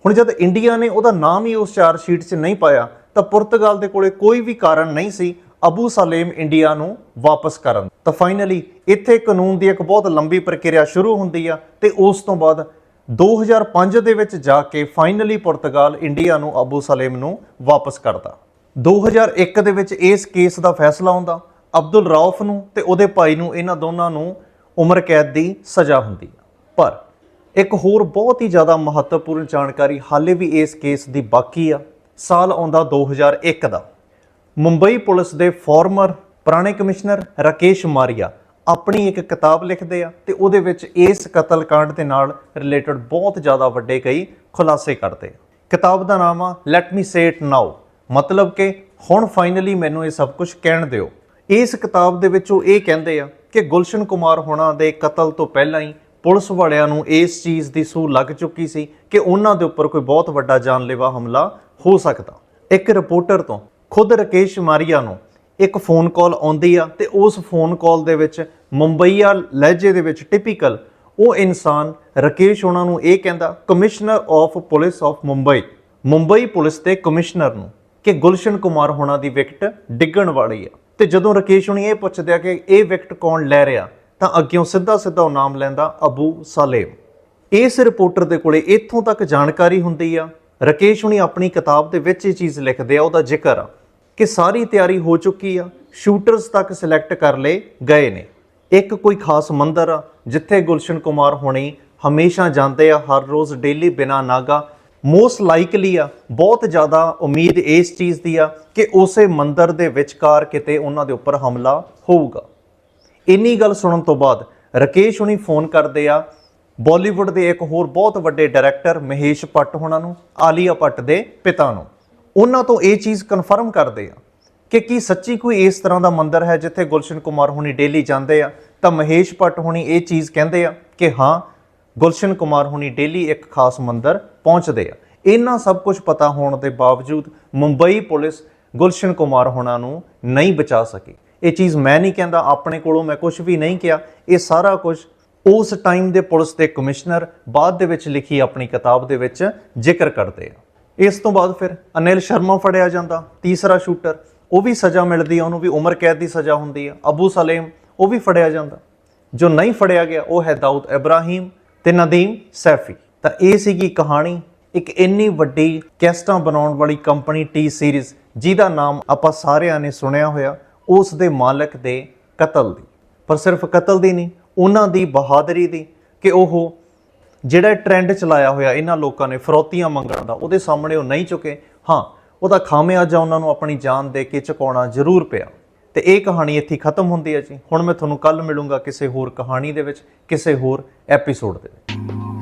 ਹੁਣ ਜਦ ਇੰਡੀਆ ਨੇ ਉਹਦਾ ਨਾਮ ਹੀ ਉਸ ਚਾਰਜ ਸ਼ੀਟ 'ਚ ਨਹੀਂ ਪਾਇਆ, ਤਾਂ ਪੁਰਤਗਾਲ ਦੇ ਕੋਲੇ ਕੋਈ ਵੀ ਕਾਰਨ ਨਹੀਂ ਸੀ ਅਬੂ ਸਲੇਮ ਇੰਡੀਆ ਨੂੰ ਵਾਪਸ ਕਰਨ। ਤਾਂ ਫਾਈਨਲੀ ਇੱਥੇ ਕਾਨੂੰਨ ਦੀ ਇੱਕ ਬਹੁਤ ਲੰਬੀ ਪ੍ਰਕਿਰਿਆ ਸ਼ੁਰੂ ਹੁੰਦੀ ਆ ਤੇ ਉਸ ਤੋਂ ਬਾਅਦ 2005 ਦੇ ਵਿੱਚ ਜਾ ਕੇ ਫਾਈਨਲੀ ਪੁਰਤਗਾਲ ਇੰਡੀਆ ਨੂੰ ਅਬੂ ਸਲੇਮ ਨੂੰ ਵਾਪਸ ਕਰਦਾ। 2001 ਦੇ ਵਿੱਚ ਇਸ ਕੇਸ ਦਾ ਫੈਸਲਾ ਹੁੰਦਾ ਅਬਦੁਲ ਰੌਫ ਨੂੰ ਤੇ ਉਹਦੇ ਭਾਈ ਨੂੰ ਇਹਨਾਂ ਦੋਨਾਂ ਨੂੰ ਉਮਰ ਕੈਦ ਦੀ ਸਜ਼ਾ ਹੁੰਦੀ ਹੈ ਪਰ ਇੱਕ ਹੋਰ ਬਹੁਤ ਹੀ ਜ਼ਿਆਦਾ ਮਹੱਤਵਪੂਰਨ ਜਾਣਕਾਰੀ ਹਾਲੇ ਵੀ ਇਸ ਕੇਸ ਦੀ ਬਾਕੀ ਆ। ਸਾਲ ਆਉਂਦਾ 2001 ਦਾ। ਮੁੰਬਈ ਪੁਲਿਸ ਦੇ ਫਾਰਮਰ, ਪੁਰਾਣੇ ਕਮਿਸ਼ਨਰ ਰਾਕੇਸ਼ ਮਾਰੀਆ ਆਪਣੀ ਇੱਕ ਕਿਤਾਬ ਲਿਖਦੇ ਆ ਤੇ ਉਹਦੇ ਵਿੱਚ ਇਸ ਕਤਲकांड ਦੇ ਨਾਲ ਰਿਲੇਟਡ ਬਹੁਤ ਜ਼ਿਆਦਾ ਵੱਡੇ ਕਈ ਖੁਲਾਸੇ ਕਰਦੇ ਆ। ਕਿਤਾਬ ਦਾ ਨਾਮ ਆ ਲੈਟ ਮੀ ਸੇ ਇਟ ਨਾਓ ਮਤਲਬ ਕਿ ਹੁਣ ਫਾਈਨਲੀ ਮੈਨੂੰ ਇਹ ਸਭ ਕੁਝ ਕਹਿਣ ਦਿਓ। ਇਸ ਕਿਤਾਬ ਦੇ ਵਿੱਚ ਉਹ ਇਹ ਕਹਿੰਦੇ ਆ ਕਿ ਗੁਲਸ਼ਨ ਕੁਮਾਰ ਹੋਣਾ ਦੇ ਕਤਲ ਤੋਂ ਪਹਿਲਾਂ ਹੀ ਪੁਲਿਸ ਵਾਲਿਆਂ ਨੂੰ ਇਸ ਚੀਜ਼ ਦੀ ਸੂਹ ਲੱਗ ਚੁੱਕੀ ਸੀ ਕਿ ਉਹਨਾਂ ਦੇ ਉੱਪਰ ਕੋਈ ਬਹੁਤ ਵੱਡਾ ਜਾਨਲੇਵਾ ਹਮਲਾ ਹੋ ਸਕਦਾ। ਇੱਕ ਰਿਪੋਰਟਰ ਤੋਂ ਖੁਦ ਰਕੇਸ਼ ਮਾਰੀਆ ਨੂੰ ਇੱਕ ਫੋਨ ਕਾਲ ਆਉਂਦੀ ਆ ਤੇ ਉਸ ਫੋਨ ਕਾਲ ਦੇ ਵਿੱਚ ਮੁੰਬਈਆ ਲਹਿਜੇ ਦੇ ਵਿੱਚ ਟਿਪੀਕਲ ਉਹ ਇਨਸਾਨ ਰਕੇਸ਼ ਉਹਨਾਂ ਨੂੰ ਇਹ ਕਹਿੰਦਾ commissioner of police of Mumbai Mumbai police ਦੇ ਕਮਿਸ਼ਨਰ ਨੂੰ ਕਿ ਗੁਲਸ਼ਨ ਕੁਮਾਰ ਹੋਣਾ ਦੀ ਵਿਕਟ ਡਿੱਗਣ ਵਾਲੀ ਆ। ਤੇ ਜਦੋਂ ਰਕੇਸ਼ ਹੁਣੀ ਇਹ ਪੁੱਛਦੇ ਆ ਕਿ ਇਹ ਵਿਕਟ ਕੌਣ ਲੈ ਰਿਹਾ, ਤਾਂ ਅੱਗਿਓਂ ਸਿੱਧਾ ਸਿੱਧਾ ਉਹ ਨਾਮ ਲੈਂਦਾ, ਅਬੂ ਸਲੇਮ। ਇਸ ਰਿਪੋਰਟਰ ਦੇ ਕੋਲੇ ਇੱਥੋਂ ਤੱਕ ਜਾਣਕਾਰੀ ਹੁੰਦੀ ਆ। ਰਕੇਸ਼ ਹੁਣੀ ਆਪਣੀ ਕਿਤਾਬ ਦੇ ਵਿੱਚ ਇਹ ਚੀਜ਼ ਲਿਖਦੇ ਆ, ਉਹਦਾ ਜ਼ਿਕਰ ਆ ਕਿ ਸਾਰੀ ਤਿਆਰੀ ਹੋ ਚੁੱਕੀ ਆ, ਸ਼ੂਟਰਸ ਤੱਕ ਸਿਲੈਕਟ ਕਰ ਲਏ ਗਏ ਨੇ। ਇੱਕ ਕੋਈ ਖਾਸ ਮੰਦਰ ਆ, ਜਿੱਥੇ ਗੁਲਸ਼ਨ ਕੁਮਾਰ ਹੋਣੀ ਹਮੇਸ਼ਾ ਜਾਂਦੇ ਆ, ਹਰ ਰੋਜ਼ ਡੇਲੀ ਬਿਨਾ ਨਾਗਾ ਮੋਸਟ ਲਾਈਕਲੀ ਆ, ਬਹੁਤ ਜ਼ਿਆਦਾ ਉਮੀਦ ਇਸ ਚੀਜ਼ ਦੀ ਆ ਕਿ ਉਸੇ ਮੰਦਰ ਦੇ ਵਿਚਕਾਰ ਕਿਤੇ ਉਹਨਾਂ ਦੇ ਉੱਪਰ ਹਮਲਾ ਹੋਊਗਾ। ਇੰਨੀ ਗੱਲ ਸੁਣਨ ਤੋਂ ਬਾਅਦ ਰਕੇਸ਼ ਹੁਣੀ ਫੋਨ ਕਰਦੇ ਆ। ਬਾਲੀਵੁੱਡ ਦੇ ਇੱਕ ਹੋਰ ਬਹੁਤ ਵੱਡੇ ਡਾਇਰੈਕਟਰ ਮਹੇਸ਼ ਭੱਟ ਹੋਣਾ ਨੂੰ, ਆਲੀਆ ਭੱਟ ਦੇ ਪਿਤਾ ਨੂੰ। ਉਹਨਾਂ ਤੋਂ ਇਹ ਚੀਜ਼ ਕਨਫਰਮ ਕਰਦੇ ਆ ਕਿ ਕੀ ਸੱਚੀ ਕੋਈ ਇਸ ਤਰ੍ਹਾਂ ਦਾ ਮੰਦਰ ਹੈ ਜਿੱਥੇ ਗੁਲਸ਼ਨ ਕੁਮਾਰ ਹੁਣੀ ਡੇਲੀ ਜਾਂਦੇ ਆ। ਤਾਂ ਮਹੇਸ਼ ਭੱਟ ਹੁਣੀ ਇਹ ਚੀਜ਼ ਕਹਿੰਦੇ ਆ ਕਿ ਹਾਂ ਗੁਲਸ਼ਨ ਕੁਮਾਰ ਹੁਣੀ ਡੇਲੀ ਇੱਕ ਖਾਸ ਮੰਦਰ ਪਹੁੰਚਦੇ ਆ। ਇਹਨਾਂ ਸਭ ਕੁਝ ਪਤਾ ਹੋਣ ਦੇ ਬਾਵਜੂਦ ਮੁੰਬਈ ਪੁਲਿਸ ਗੁਲਸ਼ਨ ਕੁਮਾਰ ਹੋਣਾ ਨੂੰ ਨਹੀਂ ਬਚਾ ਸਕੀ। ਇਹ ਚੀਜ਼ ਮੈਂ ਨਹੀਂ ਕਹਿੰਦਾ, ਆਪਣੇ ਕੋਲੋਂ ਮੈਂ ਕੁਝ ਵੀ ਨਹੀਂ ਕਿਹਾ। ਇਹ ਸਾਰਾ ਕੁਝ ਉਸ ਟਾਈਮ ਦੇ ਪੁਲਿਸ ਦੇ ਕਮਿਸ਼ਨਰ ਬਾਅਦ ਦੇ ਵਿੱਚ ਲਿਖੀ ਆਪਣੀ ਕਿਤਾਬ ਦੇ ਵਿੱਚ ਜ਼ਿਕਰ ਕਰਦੇ ਆ। ਇਸ ਤੋਂ ਬਾਅਦ ਫਿਰ ਅਨਿਲ ਸ਼ਰਮਾ ਫੜਿਆ ਜਾਂਦਾ, ਤੀਸਰਾ ਸ਼ੂਟਰ। ਉਹ ਵੀ ਸਜ਼ਾ ਮਿਲਦੀ ਆ, ਉਹਨੂੰ ਵੀ ਉਮਰ ਕੈਦ ਦੀ ਸਜ਼ਾ ਹੁੰਦੀ ਆ। ਅਬੂ ਸਲੇਮ, ਉਹ ਵੀ ਫੜਿਆ ਜਾਂਦਾ। ਜੋ ਨਹੀਂ ਫੜਿਆ ਗਿਆ, ਉਹ ਹੈ ਦਾਊਦ ਇਬਰਾਹੀਮ। ਤੇ ਨਦੀਮ ਸੈਫੀ। ਤਾਂ ਇਹ ਸੀਗੀ ਕਹਾਣੀ। ਇੱਕ ਇੰਨੀ ਵੱਡੀ ਕੈਸਟਾਂ ਬਣਾਉਣ ਵਾਲੀ ਕੰਪਨੀ ਟੀ ਸੀਰੀਜ਼, ਜਿਹਦਾ ਨਾਮ ਆਪਾਂ ਸਾਰਿਆਂ ਨੇ ਸੁਣਿਆ ਹੋਇਆ, ਉਸ ਦੇ ਮਾਲਕ ਦੇ ਕਤਲ ਦੀ। ਪਰ ਸਿਰਫ ਕਤਲ ਦੀ ਨਹੀਂ, ਉਹਨਾਂ ਦੀ ਬਹਾਦਰੀ ਦੀ ਕਿ ਉਹ ਜਿਹੜਾ ਟ੍ਰੈਂਡ ਚਲਾਇਆ ਹੋਇਆ, ਇਹਨਾਂ ਲੋਕਾਂ ਨੇ ਫਰੋਤੀਆਂ ਮੰਗਣ ਦਾ, ਉਹਦੇ ਸਾਹਮਣੇ ਉਹ ਨਹੀਂ ਝੁਕੇ ਹਾਂ, ਉਹਦਾ ਖਾਮਿਆਜਾ ਉਹਨਾਂ ਨੂੰ ਆਪਣੀ ਜਾਨ ਦੇ ਕੇ ਚੁਕਾਉਣਾ ਜ਼ਰੂਰ ਪਿਆ। ਤੇ ਇਹ ਕਹਾਣੀ ਇੱਥੇ ਖਤਮ ਹੁੰਦੀ ਹੈ ਜੀ। ਹੁਣ ਮੈਂ ਤੁਹਾਨੂੰ ਕੱਲ ਮਿਲੂੰਗਾ ਕਿਸੇ ਹੋਰ ਕਹਾਣੀ ਦੇ ਵਿੱਚ, ਕਿਸੇ ਹੋਰ ਐਪੀਸੋਡ ਦੇ ਵਿੱਚ।